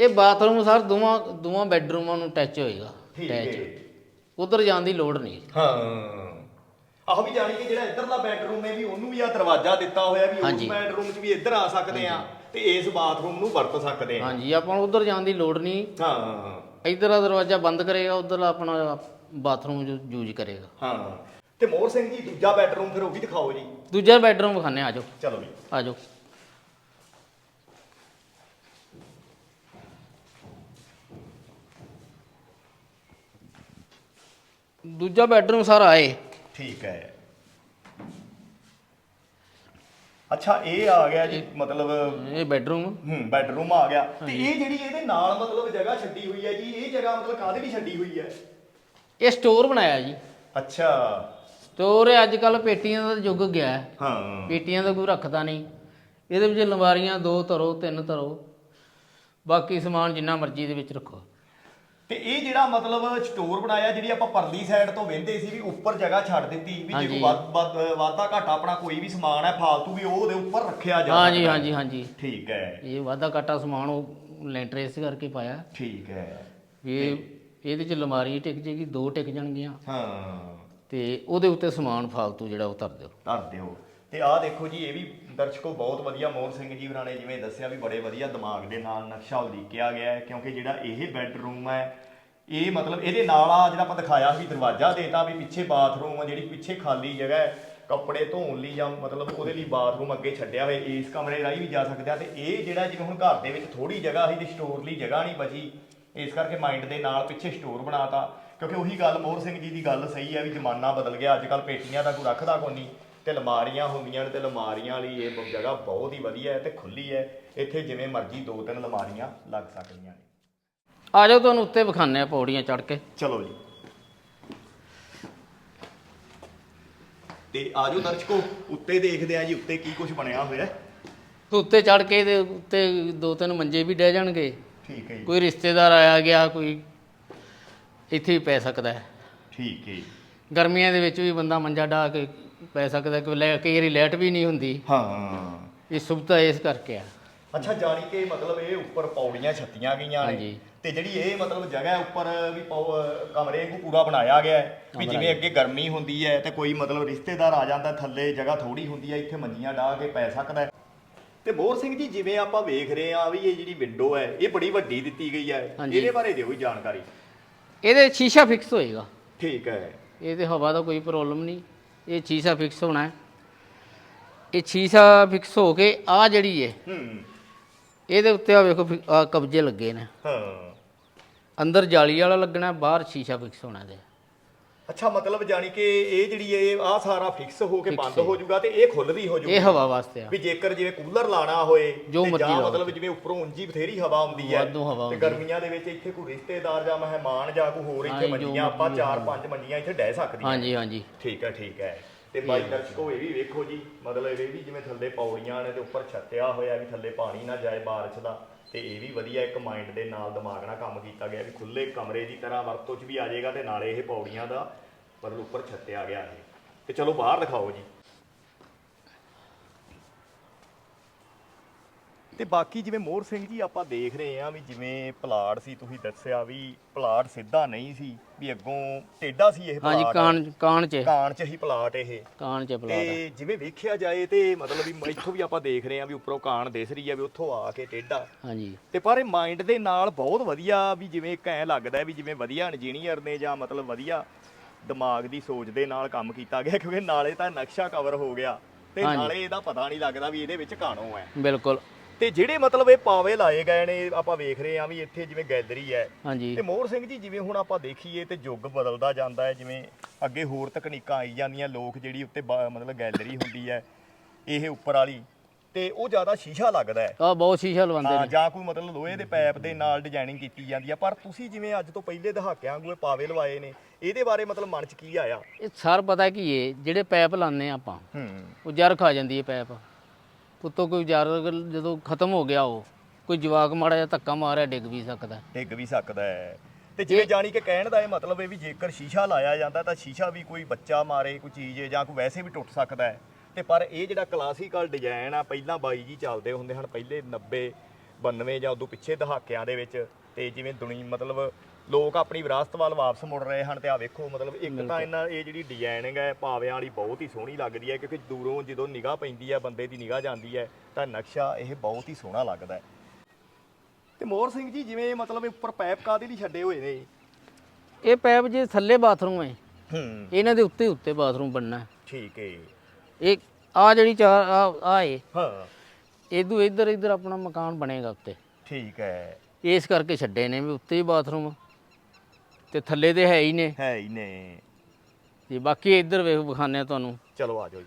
[SPEAKER 1] ਇਹ ਬਾਥਰੂਮ ਸਰ ਦੋਵਾਂ ਦੋਵਾਂ ਬੈੱਡਰੂਮਾਂ ਨੂੰ ਟੱਚ ਹੋਏਗਾ
[SPEAKER 2] ਠੀਕ ਹੈ।
[SPEAKER 1] ਉਧਰ ਜਾਣ ਦੀ ਲੋੜ ਨਹੀਂ।
[SPEAKER 2] ਹਾਂ। ਆਹ ਵੀ ਜਾਣੀ ਕਿ ਜਿਹੜਾ ਇੱਧਰਲਾ ਬੈਡਰੂਮ ਹੈ ਵੀ ਉਹਨੂੰ ਵੀ ਆ ਦਰਵਾਜ਼ਾ ਦਿੱਤਾ ਹੋਇਆ ਵੀ ਉਸ
[SPEAKER 1] ਹਾਂਜੀ।
[SPEAKER 2] ਬੈਡਰੂਮ 'ਚ ਵੀ ਇੱਧਰ ਆ ਸਕਦੇ ਆ ਤੇ ਇਸ ਬਾਥਰੂਮ ਨੂੰ ਵਰਤ ਸਕਦੇ ਆ
[SPEAKER 1] ਹਾਂਜੀ ਆਪਾਂ ਨੂੰ ਉਧਰ ਜਾਣ ਦੀ ਲੋੜ ਨਹੀਂ।
[SPEAKER 2] ਹਾਂ।
[SPEAKER 1] ਇੱਧਰ ਦਾ ਦਰਵਾਜ਼ਾ ਬੰਦ ਕਰੇਗਾ ਉਧਰ ਆਪਣਾ ਬਾਥਰੂਮ ਯੂਜ਼ ਕਰੇਗਾ।
[SPEAKER 2] ਹਾਂ। ਤੇ ਮੋਹਰ ਸਿੰਘ ਜੀ ਦੂਜਾ ਬੈਡਰੂਮ ਫਿਰ ਉਹ ਵੀ ਦਿਖਾਓ ਜੀ।
[SPEAKER 1] ਦੂਜਾ ਬੈੱਡਰੂਮ ਵਿਖਾਣੇ ਆ ਜਾਓ।
[SPEAKER 2] ਚਲੋ ਜੀ।
[SPEAKER 1] ਆ ਜਾਓ। ਦੂਜਾ ਬੈੱਡਰੂਮ ਸਰ ਆਏ
[SPEAKER 2] ਠੀਕ ਹੈ। ਅੱਛਾ ਇਹ ਆ ਗਿਆ ਜੀ ਮਤਲਬ
[SPEAKER 1] ਇਹ ਬੈੱਡਰੂਮ।
[SPEAKER 2] ਹੂੰ ਬੈਡਰੂਮ ਆ ਗਿਆ। ਤੇ ਇਹ ਜਿਹੜੀ ਇਹਦੇ ਨਾਲ ਮਤਲਬ ਜਗ੍ਹਾ ਛੱਡੀ ਹੋਈ ਹੈ ਜੀ ਇਹ ਜਗ੍ਹਾ ਮਤਲਬ ਕਾਹਦੇ ਲਈ ਛੱਡੀ ਹੋਈ ਹੈ?
[SPEAKER 1] ਇਹ ਸਟੋਰ ਬਣਾਇਆ ਜੀ।
[SPEAKER 2] ਅੱਛਾ।
[SPEAKER 1] ਸਟੋਰ ਅੱਜ ਕੱਲ ਪੇਟੀਆਂ ਦਾ ਯੁੱਗ ਗਿਆ ਹੈ।
[SPEAKER 2] ਹਾਂ।
[SPEAKER 1] ਪੇਟੀਆਂ ਦਾ ਕੋਈ ਰੱਖਦਾ ਨਹੀਂ। ਇਹਦੇ ਵਿੱਚ ਲੰਬਾਰੀਆਂ ਦੋ ਧਰੋ ਤਿੰਨ ਧਰੋ। ਬਾਕੀ ਸਮਾਨ ਜਿੰਨਾ ਮਰਜ਼ੀ ਦੇ ਵਿੱਚ ਰੱਖੋ।
[SPEAKER 2] ਤੇ ਇਹ ਜਿਹੜਾ ਮਤਲਬ ਸਟੋਰ ਬਣਾਇਆ ਜਿਹੜੀ ਆਪਾਂ ਪਰਲੀ ਸਾਈਡ ਤੋਂ ਵਹਿੰਦੇ ਸੀ ਵੀ ਉੱਪਰ ਜਗ੍ਹਾ ਛੱਡ ਦਿੱਤੀ ਵੀ ਜੇ
[SPEAKER 1] ਹਾਂਜੀ।
[SPEAKER 2] ਵੱਧ ਘਾਟਾ ਆਪਣਾ ਕੋਈ ਵੀ ਸਮਾਨ ਹੈ ਫਾਲਤੂ ਵੀ ਉਹ ਉਹਦੇ ਉੱਪਰ ਰੱਖਿਆ ਜਾ
[SPEAKER 1] ਹਾਂਜੀ
[SPEAKER 2] ਸਕਦਾ।
[SPEAKER 1] ਹਾਂਜੀ ਹਾਂਜੀ।
[SPEAKER 2] ਠੀਕ ਹੈ।
[SPEAKER 1] ਇਹ ਵਾਧਾ ਕਾਟਾ ਸਮਾਨ ਉਹ ਲੈਂਟਰ ਇਸ ਕਰਕੇ ਪਾਇਆ।
[SPEAKER 2] ਠੀਕ ਹੈ।
[SPEAKER 1] ਵੀ ਇਹ ਇਹਦੇ ਚ ਲੰਬਾਰੀ ਟਿਕ ਜੇਗੀ ਦੋ ਟਿਕ ਜਾਣਗੀਆਂ।
[SPEAKER 2] ਹਾਂ।
[SPEAKER 1] ਤੇ ਉਹਦੇ ਉੱਤੇ ਸਮਾਨ ਫਾਲਤੂ ਜਿਹੜਾ ਉਹ ਧਰ ਦਿਓ।
[SPEAKER 2] ਧਰ ਦਿਓ। ਤੇ ਆਹ ਦੇਖੋ ਜੀ ਇਹ ਵੀ ਦਰਸ਼ਕੋ ਬਹੁਤ ਵਧੀਆ ਮੋਹਨ ਸਿੰਘ ਜੀ ਹੋਰਾਂ ਨੇ ਜਿਵੇਂ ਦੱਸਿਆ ਵੀ ਬੜੇ ਵਧੀਆ ਦਿਮਾਗ ਦੇ ਨਾਲ ਨਕਸ਼ਾ ਉਲੀਕਿਆ ਗਿਆ ਹੈ, ਕਿਉਂਕਿ ਜਿਹੜਾ ਇਹ ਬੈੱਡਰੂਮ ਹੈ, ਇਹ ਮਤਲਬ ਇਹਦੇ ਨਾਲ ਆ ਜਿਹੜਾ ਆਪਾਂ ਦਿਖਾਇਆ ਸੀ ਦਰਵਾਜ਼ਾ ਦੇਤਾ ਵੀ ਪਿੱਛੇ ਬਾਥਰੂਮ ਆ ਜਿਹੜੀ ਪਿੱਛੇ ਖਾਲੀ ਜਗ੍ਹਾ ਹੈ, ਕੱਪੜੇ ਧੋਣ ਲਈ ਜਾਂ ਮਤਲਬ ਉਹਦੇ ਲਈ ਬਾਥਰੂਮ ਅੱਗੇ ਛੱਡਿਆ ਹੋਇਆ, ਇਸ ਕਮਰੇ ਰਾਹੀਂ ਵੀ ਜਾ ਸਕਦੇ ਆ ਤੇ ਇਹ ਜਿਹੜਾ ਜਿਵੇਂ ਹੁਣ ਘਰ ਦੇ ਵਿੱਚ ਥੋੜੀ ਜਗ੍ਹਾ ਸੀ ਤੇ ਸਟੋਰ ਲਈ ਜਗ੍ਹਾ ਨਹੀਂ ਬਚੀ, ਇਸ ਕਰਕੇ ਮਾਈਂਡ ਦੇ ਨਾਲ ਪਿੱਛੇ ਸਟੋਰ ਬਣਾਤਾ, ਕਿਉਂਕਿ ਉਹੀ ਗੱਲ ਮੋਹਰ ਸਿੰਘ ਜੀ ਦੀ ਗੱਲ ਸਹੀ ਹੈ ਵੀ ਜ਼ਮਾਨਾ ਬਦਲ ਗਿਆ, ਅੱਜ ਕੱਲ ਪੇਟੀਆਂ ਦਾ ਕੋਈ ਰੱਖਦਾ ਕੋਈ ਨਹੀਂ। ਤੇ ਅਲਮਾਰੀਆਂ ਹੁੰਦੀਆਂ ਨੇ ਤੇ ਅਲਮਾਰੀਆਂ ਲਈ ਇਹ ਬ- ਜਗ੍ਹਾ ਬਹੁਤ ਹੀ ਵਧੀਆ ਹੈ ਤੇ ਖੁੱਲੀ ਹੈ। ਇੱਥੇ ਜਿਵੇਂ ਮਰਜ਼ੀ ਦੋ ਤਿੰਨ ਅਲਮਾਰੀਆਂ ਲੱਗ ਸਕਦੀਆਂ ਨੇ।
[SPEAKER 1] ਆ ਜਾਓ ਤੁਹਾਨੂੰ ਉੱਤੇ ਵਿਖਾਣੇ ਆ ਪੌੜੀਆਂ ਚੜ ਕੇ।
[SPEAKER 2] ਚਲੋ ਜੀ। ਤੇ ਆਜੋ ਦਰਸ਼ਕੋ ਉੱਤੇ ਦੇਖਦੇ ਆ ਜੀ ਉੱਤੇ ਕੀ ਕੁਝ ਬਣਿਆ ਹੋਇਆ ਹੈ।
[SPEAKER 1] ਤੇ ਉੱਤੇ ਚੜ ਕੇ ਇਹਦੇ ਉੱਤੇ ਦੋ ਤਿੰਨ ਮੰਜੇ ਵੀ ਡਹਿ ਜਾਣਗੇ।
[SPEAKER 2] ਠੀਕ ਹੈ ਜੀ।
[SPEAKER 1] ਕੋਈ ਰਿਸ਼ਤੇਦਾਰ ਆਇਆ ਗਿਆ ਕੋਈ ਇੱਥੇ ਵੀ ਪੈ ਸਕਦਾ ਹੈ।
[SPEAKER 2] ਠੀਕ ਹੈ ਜੀ।
[SPEAKER 1] ਗਰਮੀਆਂ ਦੇ ਵਿੱਚ ਵੀ ਬੰਦਾ ਮੰਜਾ ਢਾ ਕੇ ਪੈ ਸਕਦਾ ਕਿ ਲੈ ਕਈ ਵਾਰੀ ਲਾਈਟ ਵੀ ਨਹੀਂ ਹੁੰਦੀ।
[SPEAKER 2] ਹਾਂ।
[SPEAKER 1] ਇਹ ਸੁਵਿਧਾ ਇਸ ਕਰਕੇ ਆ।
[SPEAKER 2] ਅੱਛਾ ਜਾਣੀ ਕਿ ਮਤਲਬ ਇਹ ਉੱਪਰ ਪੌੜੀਆਂ ਛੱਤੀਆਂ ਗਈਆਂ ਨੇ।
[SPEAKER 1] ਹਾਂਜੀ।
[SPEAKER 2] ਤੇ ਜਿਹੜੀ ਇਹ ਮਤਲਬ ਜਗ੍ਹਾ ਹੈ ਉੱਪਰ ਵੀ ਪੌ- ਕਮਰੇ ਨੂੰ ਪੂਰਾ ਬਣਾਇਆ ਗਿਆ ਹੈ ਵੀ ਜਿਵੇਂ ਅੱਗੇ ਗਰਮੀ ਹੁੰਦੀ ਹੈ ਤੇ ਕੋਈ ਮਤਲਬ ਰਿਸ਼ਤੇਦਾਰ ਆ ਜਾਂਦਾ ਥੱਲੇ ਜਗ੍ਹਾ ਥੋੜੀ ਹੁੰਦੀ ਹੈ ਇੱਥੇ ਮੰਜੀਆਂ ਢਾ ਕੇ ਪੈ ਸਕਦਾ ਹੈ। ਤੇ ਮੋਹਰ ਸਿੰਘ ਜੀ ਜਿਵੇਂ ਆਪਾਂ ਵੇਖ ਰਹੇ ਆ ਵੀ ਇਹ ਜਿਹੜੀ ਵਿੰਡੋ ਹੈ ਇਹ ਬੜੀ ਵੱਡੀ ਦਿੱਤੀ ਗਈ ਹੈ।
[SPEAKER 1] ਹਾਂਜੀ।
[SPEAKER 2] ਇਹਦੇ ਬਾਰੇ ਦਿਓ ਜੀ ਜਾਣਕਾਰੀ।
[SPEAKER 1] ਇਹਦੇ ਸ਼ੀਸ਼ਾ ਫਿਕਸ ਹੋਏਗਾ।
[SPEAKER 2] ਠੀਕ ਹੈ।
[SPEAKER 1] ਇਹਦੇ ਹਵਾ ਦਾ ਕੋਈ ਪ੍ਰੋਬਲਮ ਨਹੀਂ। ਇਹ ਸ਼ੀਸ਼ਾ ਫਿਕਸ ਹੋਣਾ ਹੈ। ਇਹ ਸ਼ੀਸ਼ਾ ਫਿਕਸ ਹੋ ਕੇ ਆ ਜਿਹੜੀ ਹੈ
[SPEAKER 2] ਹੂੰ।
[SPEAKER 1] ਇਹਦੇ ਉੱਤੇ ਆ ਵੇਖੋ ਆ ਕਬਜੇ ਲੱਗੇ ਨੇ।
[SPEAKER 2] ਹਾਂ।
[SPEAKER 1] ਅੰਦਰ ਜਾਲੀ ਵਾਲਾ ਲੱਗਣਾ ਬਾਹਰ ਸ਼ੀਸ਼ਾ ਫਿਕਸ ਹੋਣਾ ਇਹਦੇ।
[SPEAKER 2] ਅੱਛਾ ਮਤਲਬ ਜਾਣੀ ਕਿ ਇਹ ਜਿਹੜੀ ਇਹ ਆ ਸਾਰਾ ਫਿਕਸ ਹੋ ਕੇ
[SPEAKER 1] Fix
[SPEAKER 2] ਬੰਦ
[SPEAKER 1] ਹੈ।
[SPEAKER 2] ਜਾਊਗਾ ਤੇ ਇਹ ਖੁੱਲਦੀ ਹੋ
[SPEAKER 1] ਇਹ
[SPEAKER 2] ਜਾਊਗੀ
[SPEAKER 1] ਹਵਾ ਵਾਸਤੇ ਆ
[SPEAKER 2] ਵੀ ਜੇਕਰ ਜਿਵੇਂ ਕੂਲਰ ਲਾਣਾ ਹੋਏ
[SPEAKER 1] ਜੋ
[SPEAKER 2] ਤੇ
[SPEAKER 1] ਮਰਜ਼ੀ
[SPEAKER 2] ਜਾਂ
[SPEAKER 1] ਲਾਓ।
[SPEAKER 2] ਮਤਲਬ ਜਿਵੇਂ ਉੱਪਰੋਂ ਉਂਝੀ ਬਥੇਰੀ ਹਵਾ ਆਉਂਦੀ ਹੈ
[SPEAKER 1] ਵਾਧੂ ਹਵਾ
[SPEAKER 2] ਤੇ
[SPEAKER 1] ਆਉਂਦੀ ਹੈ।
[SPEAKER 2] ਗਰਮੀਆਂ ਦੇ ਵਿੱਚ ਇੱਥੇ ਕੋਈ ਰਿਸ਼ਤੇਦਾਰ ਜਾਂ ਮਹਿਮਾਨ ਜਾਂ ਕੋਈ ਹੋਰ ਇੱਥੇ
[SPEAKER 1] ਹਾਂਜੀ, ਜੋ
[SPEAKER 2] ਮੰਜੀਆਂ ਆਪਾਂ
[SPEAKER 1] ਮਰਜ਼ੀ
[SPEAKER 2] ਚਾਰ ਪੰਜ ਮੰਜੀਆਂ ਇੱਥੇ ਡਹਿ ਸਕਦੀਆਂ
[SPEAKER 1] ਹਾਂਜੀ ਹਾਂਜੀ
[SPEAKER 2] ਠੀਕ ਹੈ ਠੀਕ ਹੈ ਤੇ ਬਾਈ ਦਰਸ਼ਕੋ ਇਹ ਵੀ ਵੇਖੋ ਜੀ ਮਤਲਬ ਇਹ ਵੀ ਜਿਵੇਂ ਥੱਲੇ ਪੌੜੀਆਂ ਨੇ ਤੇ ਉੱਪਰ ਛੱਤਿਆ ਹੋਇਆ ਵੀ ਥੱਲੇ ਪਾਣੀ ਨਾ ਜਾਏ ਬਾਰਿਸ਼ ਦਾ ਤੇ ਇਹ ਵੀ ਵਧੀਆ ਇੱਕ ਮਾਈਂਡ ਦੇ ਨਾਲ ਦਿਮਾਗ ਨਾਲ ਕੰਮ ਕੀਤਾ ਗਿਆ ਵੀ ਖੁੱਲੇ ਕਮਰੇ ਦੀ ਤਰ੍ਹਾਂ ਵਰਤੋਂ 'ਚ ਵੀ ਆ ਜਾਏਗਾ ਤੇ ਨਾਲੇ ਇਹ ਪੌੜੀਆਂ ਦਾ ਮਤਲਬ ਉੱਪਰ ਛੱਤਿਆ ਗਿਆ ਇਹ। ਤੇ ਚਲੋ ਬਾਹਰ ਦਿਖਾਓ ਜੀ। ਤੇ ਬਾਕੀ ਜਿਵੇਂ ਮੋਹਰ ਸਿੰਘ ਜੀ ਆਪਾਂ ਦੇਖ ਰਹੇ ਆ ਵੀ ਜਿਵੇਂ ਪਲਾਟ ਸੀ ਤੁਸੀਂ ਦੱਸਿਆ ਵੀ ਪਲਾਟ ਸਿੱਧਾ ਨਹੀਂ ਸੀ ਵੀ ਅੱਗੋਂ ਟੇਢਾ ਸੀ ਇਹ
[SPEAKER 1] ਹਾਂਜੀ
[SPEAKER 2] ਪਲਾਟ।
[SPEAKER 1] ਕਾਣ ਕਾਣ ਚ
[SPEAKER 2] ਕਾਣ ਚ ਹੀ ਪਲਾਟ ਇਹ।
[SPEAKER 1] ਕਾਣ ਚ ਪਲਾਟ।
[SPEAKER 2] ਤੇ ਜਿਵੇਂ ਵੇਖਿਆ ਜਾਏ ਤੇ ਮਤਲਬ ਵੀ ਇੱਥੋਂ ਵੀ ਆਪਾਂ ਦੇਖ ਰਹੇ ਆ ਵੀ ਉੱਪਰੋਂ ਕਾਣ ਦਿਸ ਰਹੀ ਆ ਵੀ ਉੱਥੋਂ ਆ ਕੇ ਟੇਢਾ।
[SPEAKER 1] ਹਾਂਜੀ।
[SPEAKER 2] ਤੇ ਪਰ ਇਹ ਮਾਈਂਡ ਦੇ ਨਾਲ ਬਹੁਤ ਵਧੀਆ ਵੀ ਜਿਵੇਂ ਇੱਕ ਐ ਲੱਗਦਾ ਵੀ ਜਿਵੇਂ ਵਧੀਆ ਇੰਜੀਨੀਅਰ ਨੇ ਜਾਂ ਮਤਲਬ ਵਧੀਆ ਦਿਮਾਗ ਦੀ ਸੋਚ ਦੇ ਨਾਲ ਕੰਮ ਕੀਤਾ ਗਿਆ ਕਿਉਂਕਿ ਨਾਲੇ ਤਾਂ ਨਕਸ਼ਾ ਕਵਰ ਹੋ ਗਿਆ। ਤੇ। ਨਾਲੇ ਇਹਦਾ ਪਤਾ ਨਹੀਂ ਲੱਗਦਾ ਵੀ ਇਹਦੇ ਵਿੱਚ ਕਾਣੋ ਹੈ।
[SPEAKER 1] ਬਿਲਕੁਲ।
[SPEAKER 2] ਤੇ ਜਿਹੜੇ ਮਤਲਬ ਇਹ ਪਾਵੇ ਲਾਏ ਗਏ ਨੇ ਆਪਾਂ ਵੇਖ ਰਹੇ ਆ ਵੀ ਇੱਥੇ ਜਿਵੇਂ ਗੈਲਰੀ ਹੈ।
[SPEAKER 1] ਹਾਂਜੀ।
[SPEAKER 2] ਤੇ ਮੋਹਰ ਸਿੰਘ ਜੀ ਜਿਵੇਂ ਹੁਣ ਆਪਾਂ ਦੇਖੀਏ ਤੇ ਯੁੱਗ ਬਦਲਦਾ ਜਾਂਦਾ ਹੈ ਜਿਵੇਂ ਅੱਗੇ ਹੋਰ ਤਕਨੀਕਾਂ ਆਈ ਜਾਂਦੀਆਂ ਲੋਕ ਜਿਹੜੀ ਉੱਤੇ ਬਾ- ਮਤਲਬ ਗੈਲਰੀ ਹੁੰਦੀ ਹੈ ਇਹ ਉੱਪਰ ਵਾਲੀ ਤੇ ਉਹ ਜ਼ਿਆਦਾ ਸ਼ੀਸ਼ਾ ਲੱਗਦਾ ਹੈ।
[SPEAKER 1] ਆ ਬਹੁਤ ਸ਼ੀਸ਼ਾ ਲਵਾਉਂਦੇ
[SPEAKER 2] ਹਾਂ
[SPEAKER 1] ਨੇ।
[SPEAKER 2] ਜਾਂ ਕੋਈ ਮਤਲਬ ਲੋਹੇ ਦੇ ਪਾਈਪ ਦੇ ਨਾਲ ਡਿਜ਼ਾਈਨਿੰਗ ਕੀਤੀ ਜਾਂਦੀ ਆ ਪਰ ਤੁਸੀਂ ਜਿਵੇਂ ਅੱਜ ਤੋਂ ਪਹਿਲੇ ਦਹਾਕਿਆਂ ਵਾਂਗੂ ਇਹ ਪਾਵੇ ਲਵਾਏ ਨੇ ਇਹਦੇ ਬਾਰੇ ਮਤਲਬ ਮਨ 'ਚ ਕੀ ਆਇਆ?
[SPEAKER 1] ਇਹ ਸਾਰ ਪਤਾ ਕੀ ਏ ਜਿਹੜੇ ਪੈਪ ਲਾਉਂਦੇ ਆ ਆਪਾਂ
[SPEAKER 2] ਹੂੰ।
[SPEAKER 1] ਉਹ ਜਰ ਖਾ ਜਾਂਦੀ ਹੈ ਪੈਪ ਉੱਤੋਂ ਕੋਈ ਜਰ ਜਦੋਂ ਖਤਮ ਹੋ ਗਿਆ ਉਹ ਕੋਈ ਜਵਾਕ ਮਾੜਾ ਜਿਹਾ ਧੱਕਾ ਮਾਰਿਆ ਡਿੱਗ ਵੀ ਸਕਦਾ।
[SPEAKER 2] ਡਿੱਗ ਵੀ ਸਕਦਾ ਹੈ। ਤੇ ਜਿਵੇਂ ਜਾਣੀ ਕਿ ਕਹਿਣ ਦਾ ਇਹ ਮਤਲਬ ਹੈ ਵੀ ਜੇਕਰ ਸ਼ੀਸ਼ਾ ਲਾਇਆ ਜਾਂਦਾ ਤਾਂ ਸ਼ੀਸ਼ਾ ਵੀ ਕੋਈ ਬੱਚਾ ਮਾਰੇ ਕੋਈ ਚੀਜ਼ ਜਾਂ ਕੋਈ ਵੈਸੇ ਵੀ ਟੁੱਟ ਸਕਦਾ ਹੈ। ਤੇ ਪਰ ਇਹ ਜਿਹੜਾ ਕਲਾਸੀਕਲ ਡਿਜ਼ਾਈਨ ਆ ਪਹਿਲਾਂ ਬਾਈ ਜੀ ਚੱਲਦੇ ਹੁੰਦੇ ਹਨ ਪਹਿਲੇ 90 92 ਜਾਂ ਉਦੋਂ ਪਿੱਛੇ ਦਹਾਕਿਆਂ ਦੇ ਵਿੱਚ ਤੇ ਜਿਵੇਂ ਦੁਨੀ ਮਤਲਬ ਲੋਕ ਆਪਣੀ ਵਿਰਾਸਤ ਵੱਲ ਵਾਪਸ ਮੁੜ ਰਹੇ ਹਨ ਤੇ ਆ ਵੇਖੋ ਮਤਲਬ ਇੱਕ ਤਾਂ ਇਹਨਾਂ ਇਹ ਜਿਹੜੀ ਡਿਜ਼ਾਈਨਿੰਗ ਹੈ ਪਾਵਿਆਂ ਵਾਲੀ ਬਹੁਤ ਹੀ ਸੋਹਣੀ ਲੱਗਦੀ ਹੈ ਕਿਉਂਕਿ ਦੂਰੋਂ ਜਦੋਂ ਨਿਗਾਹ ਪੈਂਦੀ ਹੈ ਬੰਦੇ ਦੀ ਨਿਗਾਹ ਜਾਂਦੀ ਹੈ ਤਾਂ ਨਕਸ਼ਾ ਇਹ ਬਹੁਤ ਹੀ ਸੋਹਣਾ ਲੱਗਦਾ ਹੈ। ਤੇ ਮੋਹਰ ਸਿੰਘ ਜੀ ਜਿਵੇਂ ਮਤਲਬ ਉੱਪਰ ਪਾਈਪ ਕਾਦੇ ਲਈ ਛੱਡੇ ਹੋਏ ਨੇ?
[SPEAKER 1] ਇਹ ਪੈਪ ਜੇ ਥੱਲੇ ਬਾਥਰੂਮ ਹੈ।
[SPEAKER 2] ਹੂੰ।
[SPEAKER 1] ਇਹਨਾਂ ਦੇ ਉੱਤੇ ਉੱਤੇ ਬਾਥਰੂਮ ਬਣਨਾ ਹੈ।
[SPEAKER 2] ਠੀਕ ਹੈ
[SPEAKER 1] ਇਹ ਆ ਜਿਹੜੀ ਚਾਰ ਆ ਏ।
[SPEAKER 2] ਹਾਂ।
[SPEAKER 1] ਇਦੋਂ ਇੱਧਰ ਇੱਧਰ ਆਪਣਾ ਮਕਾਨ ਬਣੇਗਾ ਉੱਤੇ।
[SPEAKER 2] ਠੀਕ ਹੈ।
[SPEAKER 1] ਇਸ ਕਰਕੇ ਛੱਡੇ ਨੇ ਵੀ ਉੱਤੇ ਹੀ ਬਾਥਰੂਮ। ਤੇ ਥੱਲੇ ਤੇ ਹੈ ਹੀ ਨੇ।
[SPEAKER 2] ਹੈ ਹੀ ਨੇ।
[SPEAKER 1] ਤੇ ਬਾਕੀ ਇੱਧਰ ਵੇਖ ਵਿਖਾਣੇ ਤੁਹਾਨੂੰ।
[SPEAKER 2] ਚਲੋ ਆ ਜਾਓ ਜੀ।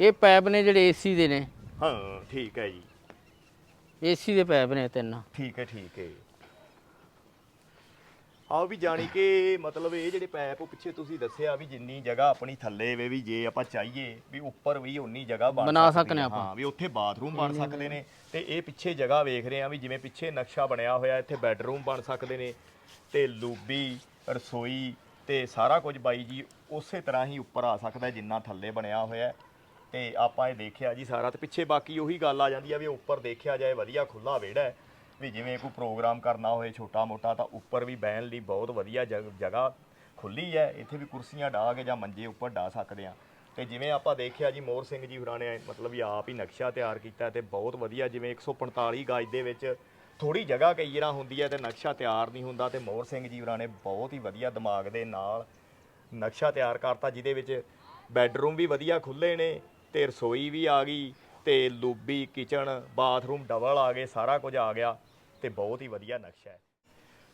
[SPEAKER 1] ਇਹ ਪੈਪ ਨੇ ਜਿਹੜੇ ਏਸੀ ਦੇ ਨੇ।
[SPEAKER 2] ਹਾਂ ਠੀਕ ਹੈ ਜੀ।
[SPEAKER 1] ਏਸੀ ਦੇ ਪੈਪ ਨੇ ਤਿੰਨ।
[SPEAKER 2] ਠੀਕ ਹੈ ਠੀਕ ਹੈ। ਆਹ ਵੀ ਜਾਣੀ ਕਿ ਮਤਲਬ ਇਹ ਜਿਹੜੇ ਪੈਪ ਉਹ ਪਿੱਛੇ ਤੁਸੀਂ ਦੱਸਿਆ ਵੀ ਜਿੰਨੀ ਜਗ੍ਹਾ ਆਪਣੀ ਥੱਲੇ ਵੇ ਵੀ ਜੇ ਆਪਾਂ ਚਾਹੀਏ ਵੀ ਉੱਪਰ ਵੀ ਉਨੀ ਜਗ੍ਹਾ ਬਣ
[SPEAKER 1] ਬਣਾ
[SPEAKER 2] ਸਕਦੀ
[SPEAKER 1] ਸਕਨੇ। ਆਪਾਂ।
[SPEAKER 2] ਹਾਂ ਵੀ ਉੱਥੇ ਬਾਥਰੂਮ ਬਣ ਸਕਦੇ ਨੇ ਤੇ ਇਹ ਪਿੱਛੇ ਜਗ੍ਹਾ ਵੇਖ ਰਹੇ ਆ ਵੀ ਜਿਵੇਂ ਪਿੱਛੇ ਨਕਸ਼ਾ ਬਣਿਆ ਹੋਇਆ ਇੱਥੇ ਬੈੱਡਰੂਮ ਬਣ ਸਕਦੇ ਨੇ ਤੇ ਲੂਬੀ ਰਸੋਈ ਤੇ ਸਾਰਾ ਕੁਝ ਬਾਈ ਜੀ ਉਸੇ ਤਰ੍ਹਾਂ ਹੀ ਉੱਪਰ ਆ ਸਕਦਾ ਜਿੰਨਾ ਥੱਲੇ ਬਣਿਆ ਹੋਇਆ। ਤੇ ਆਪਾਂ ਇਹ ਦੇਖਿਆ ਜੀ ਸਾਰਾ ਤੇ ਪਿੱਛੇ ਬਾਕੀ ਉਹੀ ਗੱਲ ਆ ਜਾਂਦੀ ਆ ਵੀ ਉੱਪਰ ਦੇਖਿਆ ਜਾਏ ਵਧੀਆ ਖੁੱਲਾ ਵਿਹੜਾ ਹੈ ਵੀ ਜਿਵੇਂ ਕੋਈ ਪ੍ਰੋਗਰਾਮ ਕਰਨਾ ਹੋਏ ਛੋਟਾ ਮੋਟਾ ਤਾਂ ਉੱਪਰ ਵੀ ਬਹਿਣ ਲਈ ਬਹੁਤ ਵਧੀਆ ਜਗ- ਜਗ੍ਹਾ ਖੁੱਲੀ ਹੈ। ਇੱਥੇ ਵੀ ਕੁਰਸੀਆਂ ਢਾ ਕੇ ਜਾਂ ਮੰਜੇ ਉੱਪਰ ਢਾ ਸਕਦੇ ਆ ਤੇ ਜਿਵੇਂ ਆਪਾਂ ਦੇਖਿਆ ਜੀ ਮੋਹਰ ਸਿੰਘ ਜੀ ਹੋਰਾਂ ਨੇ ਮਤਲਬ ਵੀ ਆਪ ਹੀ ਨਕਸ਼ਾ ਤਿਆਰ ਕੀਤਾ ਤੇ ਬਹੁਤ ਵਧੀਆ ਜਿਵੇਂ 145 ਗਜ ਦੇ ਵਿੱਚ ਥੋੜੀ ਜਗ੍ਹਾ ਕਈ ਜਿਹੜਾ ਹੁੰਦੀ ਹੈ ਤੇ ਨਕਸ਼ਾ ਤਿਆਰ ਨਹੀਂ ਹੁੰਦਾ ਤੇ ਮੋਹਰ ਸਿੰਘ ਜੀ ਹੋਰਾਂ ਨੇ ਬਹੁਤ ਹੀ ਵਧੀਆ ਦਿਮਾਗ ਦੇ ਨਾਲ ਨਕਸ਼ਾ ਤਿਆਰ ਕਰਤਾ ਜਿਹਦੇ ਵਿੱਚ ਬੈੱਡਰੂਮ ਵੀ ਵਧੀਆ ਖੁੱਲੇ ਨੇ ਤੇ ਰਸੋਈ ਵੀ ਆ ਗਈ ਤੇ ਲੂਬੀ, ਕਿਚਨ, ਬਾਥਰੂਮ, ਡਬਲ ਆ ਗਏ, ਸਾਰਾ ਕੁਝ ਆ ਗਿਆ। ਤੇ ਬਹੁਤ ਹੀ ਵਧੀਆ ਨਕਸ਼ਾ ਹੈ।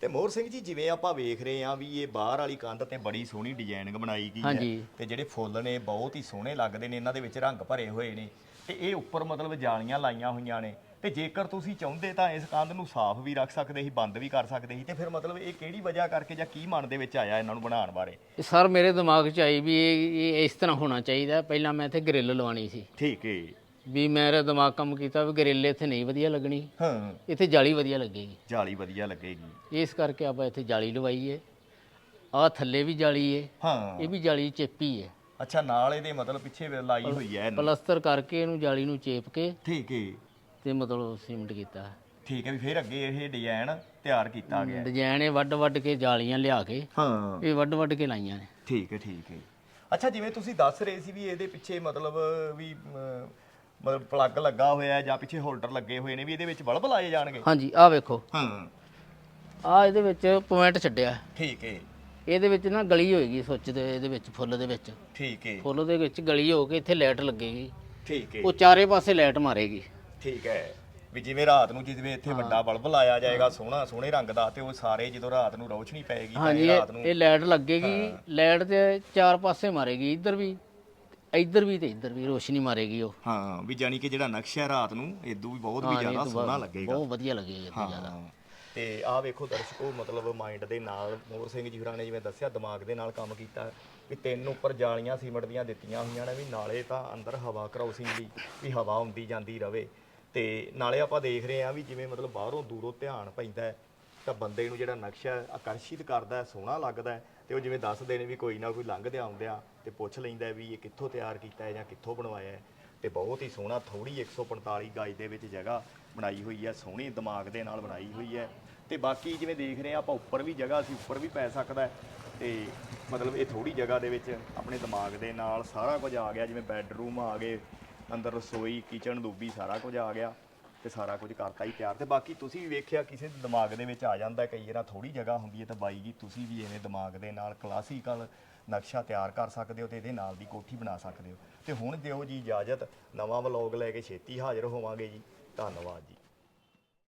[SPEAKER 2] ਤੇ ਮੋਹਰ ਸਿੰਘ ਜੀ ਜਿਵੇਂ ਆਪਾਂ ਵੇਖ ਰਹੇ ਹਾਂ ਵੀ ਇਹ ਬਾਹਰ ਵਾਲੀ ਕੰਧ ਤੇ ਬੜੀ ਸੋਹਣੀ ਡਿਜ਼ਾਈਨਿੰਗ ਬਣਾਈ ਗਈ ਹੈ
[SPEAKER 1] ਹਾਂਜੀ।
[SPEAKER 2] ਤੇ ਜਿਹੜੇ ਫੁੱਲ ਨੇ ਬਹੁਤ ਹੀ ਸੋਹਣੇ ਲੱਗਦੇ ਨੇ ਇਹਨਾਂ ਦੇ ਵਿੱਚ ਰੰਗ ਭਰੇ ਹੋਏ ਨੇ ਤੇ ਇਹ ਉੱਪਰ ਮਤਲਬ ਜਾਲੀਆਂ ਲਾਈਆਂ ਹੋਈਆਂ ਨੇ ਤੇ ਜੇਕਰ ਤੁਸੀਂ ਚਾਹੁੰਦੇ ਤਾਂ ਇਸ ਕੰਧ ਨੂੰ ਸਾਫ਼ ਵੀ ਰੱਖ ਸਕਦੇ ਸੀ ਬੰਦ ਵੀ ਕਰ ਸਕਦੇ ਸੀ ਤੇ ਫਿਰ ਮਤਲਬ ਇਹ ਕਿਹੜੀ ਵਜ੍ਹਾ ਕਰਕੇ ਜਾਂ ਕੀ ਮਨ ਦੇ ਵਿੱਚ ਆਇਆ ਇਹਨਾਂ ਨੂੰ ਬਣਾਉਣ ਬਾਰੇ?
[SPEAKER 1] ਇਹ ਸਰ ਮੇਰੇ ਦਿਮਾਗ 'ਚ ਆਈ ਵੀ ਇਹ ਇਹ ਇਸ ਤਰ੍ਹਾਂ ਹੋਣਾ ਚਾਹੀਦਾ। ਪਹਿਲਾਂ ਮੈਂ ਇੱਥੇ ਗ੍ਰਿਲ ਲਵਾਉਣੀ ਸੀ।
[SPEAKER 2] ਠੀਕ ਹੈ
[SPEAKER 1] ਵੀ ਮੇਰਾ ਦਿਮਾਗ ਕੰਮ ਕੀਤਾ ਵੀ ਗ੍ਰਿਲ ਇੱਥੇ ਨਹੀਂ ਵਧੀਆ ਲੱਗਣੀ।
[SPEAKER 2] ਹਾਂ।
[SPEAKER 1] ਇੱਥੇ ਜਾਲੀ ਵਧੀਆ ਲੱਗੇਗੀ।
[SPEAKER 2] ਜਾਲੀ ਵਧੀਆ ਲੱਗੇਗੀ।
[SPEAKER 1] ਇਸ ਕਰਕੇ ਆਪਾਂ ਇੱਥੇ ਜਾਲੀ ਲਵਾਈ ਏ ਆਹ ਥੱਲੇ ਵੀ ਜਾਲੀ ਏ।
[SPEAKER 2] ਹਾਂ।
[SPEAKER 1] ਇਹ ਵੀ ਜਾਲੀ ਚੇਪੀ ਏ।
[SPEAKER 2] ਅੱਛਾ ਨਾਲ ਇਹਦੇ ਮਤਲਬ ਪਿੱਛੇ ਲਾਈ ਹੋਈ ਹੈ ਇਹਨੂੰ।
[SPEAKER 1] ਪਲਸਤਰ ਕਰਕੇ ਇਹਨੂੰ ਜਾਲੀ ਨੂੰ ਚੇਪ ਕੇ
[SPEAKER 2] ਠੀਕ ਹੈ
[SPEAKER 1] ਤੇ ਮਤਲਬ ਸੀਮਟ ਕੀਤਾ।
[SPEAKER 2] ਠੀਕ ਹੈ ਵੀ ਫਿਰ ਅੱਗੇ ਇਹ ਡਿਜ਼ਾਈਨ ਤਿਆਰ ਕੀਤਾ ਗਿਆ। ਹੈ।
[SPEAKER 1] ਡਿਜ਼ਾਈਨ ਇਹ ਵੱਡ ਵੱਡ ਕੇ ਜਾਲੀਆਂ ਲਿਆ ਕੇ
[SPEAKER 2] ਹਾਂ।
[SPEAKER 1] ਇਹ ਵੱਡ ਵੱਡ ਕੇ ਲਾਈਆਂ ਨੇ।
[SPEAKER 2] ਠੀਕ ਹੈ ਠੀਕ ਹੈ ਅੱਛਾ ਜਿਵੇਂ ਤੁਸੀਂ ਦੱਸ ਰਹੇ ਸੀ ਵੀ ਇਹਦੇ ਪਿੱਛੇ ਮਤਲਬ ਵੀ ਅਮ, ਮਤਲਬ ਪਲੱਗ ਲੱਗਾ ਹੋਇਆ ਹੈ ਜਾਂ ਪਿੱਛੇ ਹੋਲਡਰ ਲੱਗੇ ਹੋਏ ਨੇ ਵੀ ਇਹਦੇ ਵਿੱਚ ਬਲਬ ਲਾਏ ਜਾਣਗੇ।
[SPEAKER 1] ਹਾਂਜੀ ਆਹ ਵੇਖੋ।
[SPEAKER 2] ਹਾਂ।
[SPEAKER 1] ਆਹ ਇਹਦੇ ਵਿੱਚ ਪੁਆਇੰਟ ਛੱਡਿਆ।
[SPEAKER 2] ਠੀਕ ਹੈ
[SPEAKER 1] ਇਹਦੇ ਵਿੱਚ ਨਾ ਗਲੀ ਹੋਏਗੀ ਸੁੱਚ ਦੇ ਇਹਦੇ ਵਿੱਚ ਫੁੱਲ ਦੇ ਵਿੱਚ।
[SPEAKER 2] ਠੀਕ ਹੈ
[SPEAKER 1] ਫੁੱਲ ਦੇ ਵਿੱਚ ਗਲੀ ਹੋ ਕੇ ਇੱਥੇ ਲਾਈਟ ਲੱਗੇਗੀ।
[SPEAKER 2] ਠੀਕ ਹੈ
[SPEAKER 1] ਉਹ ਚਾਰੇ ਪਾਸੇ ਲਾਈਟ ਮਾਰੇਗੀ।
[SPEAKER 2] ਠੀਕ ਹੈ ਵੀ ਜਿਵੇਂ ਰਾਤ ਨੂੰ ਜਿਵੇਂ ਇੱਥੇ ਵੱਡਾ ਬਲਬ ਲਾਇਆ ਜਾਏਗਾ ਸੋਹਣਾ ਸੋਹਣੇ ਰੰਗ ਦਾ ਤੇ ਉਹ ਸਾਰੇ ਜਦੋਂ ਰਾਤ ਨੂੰ ਰੌਸ਼ਨੀ ਪਏਗੀ ਤਾਂ
[SPEAKER 1] ਹਾਂਜੀ
[SPEAKER 2] ਇਹ
[SPEAKER 1] ਇਹ
[SPEAKER 2] ਰਾਤ ਨੂੰ
[SPEAKER 1] ਇਹ ਲਾਈਟ ਲੱਗੇਗੀ। ਲਾਈਟ ਦੇ ਚਾਰ ਪਾਸੇ ਮਾਰੇਗੀ। ਇੱਧਰ ਵੀ ਇੱਧਰ ਵੀ ਤੇ ਇੱਧਰ ਵੀ ਰੋਸ਼ਨੀ ਮਾਰੇਗੀ ਉਹ।
[SPEAKER 2] ਹਾਂ ਵੀ ਜਾਨੀ ਕਿ ਜਿਹੜਾ ਨਕਸ਼ਾ ਹੈ ਰਾਤ ਨੂੰ ਇਦੋਂ ਵੀ ਬਹੁਤ ਵੀ
[SPEAKER 1] ਹਾਂ, ਇਹ
[SPEAKER 2] ਜ਼ਿਆਦਾ
[SPEAKER 1] ਤੋਂ
[SPEAKER 2] ਸੋਹਣਾ ਲੱਗੇਗਾ।
[SPEAKER 1] ਬਹੁਤ ਵਧੀਆ ਲੱਗੇਗਾ ਇੱਥੇ ਜ਼ਿਆਦਾ।
[SPEAKER 2] ਹਾਂ ਤੇ ਆਹ ਵੇਖੋ ਦਰਸ਼ਕੋ ਮਤਲਬ ਮਾਈਂਡ ਦੇ ਨਾਲ ਮੋਹਰ ਸਿੰਘ ਜੀ ਹੋਰਾਂ ਨੇ ਜਿਵੇਂ ਦੱਸਿਆ ਦਿਮਾਗ ਦੇ ਨਾਲ ਕੰਮ ਕੀਤਾ ਵੀ ਤਿੰਨ ਉੱਪਰ ਜਾਲੀਆਂ ਸੀਮਟ ਦੀਆਂ ਦਿੱਤੀਆਂ ਹੋਈਆਂ ਨੇ ਵੀ ਨਾਲੇ ਤਾਂ ਅੰਦਰ ਹਵਾ ਕਰਾਉਸਿੰਗ ਲਈ ਵੀ ਹਵਾ ਆਉਂਦੀ ਜਾਂਦੀ ਰਵੇ। ਤੇ ਨਾਲੇ ਆਪਾਂ ਦੇਖ ਰਹੇ ਹਾਂ ਵੀ ਜਿਵੇਂ ਮਤਲਬ ਬਾਹਰੋਂ ਦੂਰੋਂ ਧਿਆਨ ਪੈਂਦਾ ਹੈ ਤਾਂ ਬੰਦੇ ਨੂੰ ਜਿਹੜਾ ਨਕਸ਼ਾ ਹੈ, ਆਕਰਸ਼ਿਤ ਕਰਦਾ ਹੈ ਸੋਹਣਾ ਲੱਗਦਾ ਹੈ ਤੇ ਉਹ ਜਿਵੇਂ ਦੱਸਦੇ ਨੇ ਵੀ ਕੋਈ ਨਾ ਕੋਈ ਲੰਘਦੇ ਆਉਂਦਿਆਂ ਤੇ ਪੁੱਛ ਲੈਂਦਾ ਹੈ ਵੀ ਇਹ ਕਿੱਥੋਂ ਤਿਆਰ ਕੀਤਾ ਹੈ ਜਾਂ ਕਿੱਥੋਂ ਬਣਵਾਇਆ ਹੈ। ਤੇ ਬਹੁਤ ਹੀ ਸੋਹਣਾ ਥੋੜੀ 145 ਗਜ ਦੇ ਵਿੱਚ ਜਗ੍ਹਾ ਬਣਾਈ ਹੋਈ ਹੈ, ਸੋਹਣੇ ਦਿਮਾਗ ਦੇ ਨਾਲ ਬਣਾਈ ਹੋਈ ਹੈ। ਤੇ ਬਾਕੀ ਜਿਵੇਂ ਦੇਖ ਰਹੇ ਆ ਆਪਾਂ ਉੱਪਰ ਵੀ ਜਗ੍ਹਾ ਸੀ ਉੱਪਰ ਵੀ ਪੈ ਸਕਦਾ ਹੈ। ਤੇ ਮਤਲਬ ਇਹ ਥੋੜੀ ਜਗ੍ਹਾ ਦੇ ਵਿੱਚ ਆਪਣੇ ਦਿਮਾਗ ਦੇ ਨਾਲ ਸਾਰਾ ਕੁਝ ਆ ਗਿਆ, ਜਿਵੇਂ ਬੈੱਡਰੂਮ ਆ ਗਏ, ਅੰਦਰ ਰਸੋਈ, ਕਿਚਨ, ਲੂਬੀ ਸਾਰਾ ਕੁਝ ਆ ਗਿਆ। ਤੇ ਸਾਰਾ ਕੁਝ ਕਰਤਾ ਹੀ ਤਿਆਰ। ਤੇ ਬਾਕੀ ਤੁਸੀਂ ਵੀ ਵੇਖਿਆ ਕਿਸੇ ਦੇ ਦਿਮਾਗ ਦੇ ਵਿੱਚ ਆ ਜਾਂਦਾ ਕਈ ਵਾਰ ਥੋੜੀ ਜਗ੍ਹਾ ਹੁੰਦੀ ਹੈ ਤਾਂ ਬਾਈ ਜੀ, ਤੁਸੀਂ ਵੀ ਐਵੇਂ ਦਿਮਾਗ ਦੇ ਨਾਲ ਕਲਾਸੀਕਲ ਨਕਸ਼ਾ ਤਿਆਰ ਕਰ ਸਕਦੇ ਹੋ ਤੇ ਇਹਦੇ ਨਾਲ ਦੀ ਕੋਠੀ ਬਣਾ ਸਕਦੇ ਹੋ। ਤੇ ਹੁਣ ਦਿਓ ਜੀ ਇਜਾਜ਼ਤ, ਨਵਾਂ ਵਲੌਗ ਲੈ ਕੇ ਛੇਤੀ ਹਾਜ਼ਰ ਹੋਵਾਂਗੇ ਜੀ। ਧੰਨਵਾਦ ਜੀ।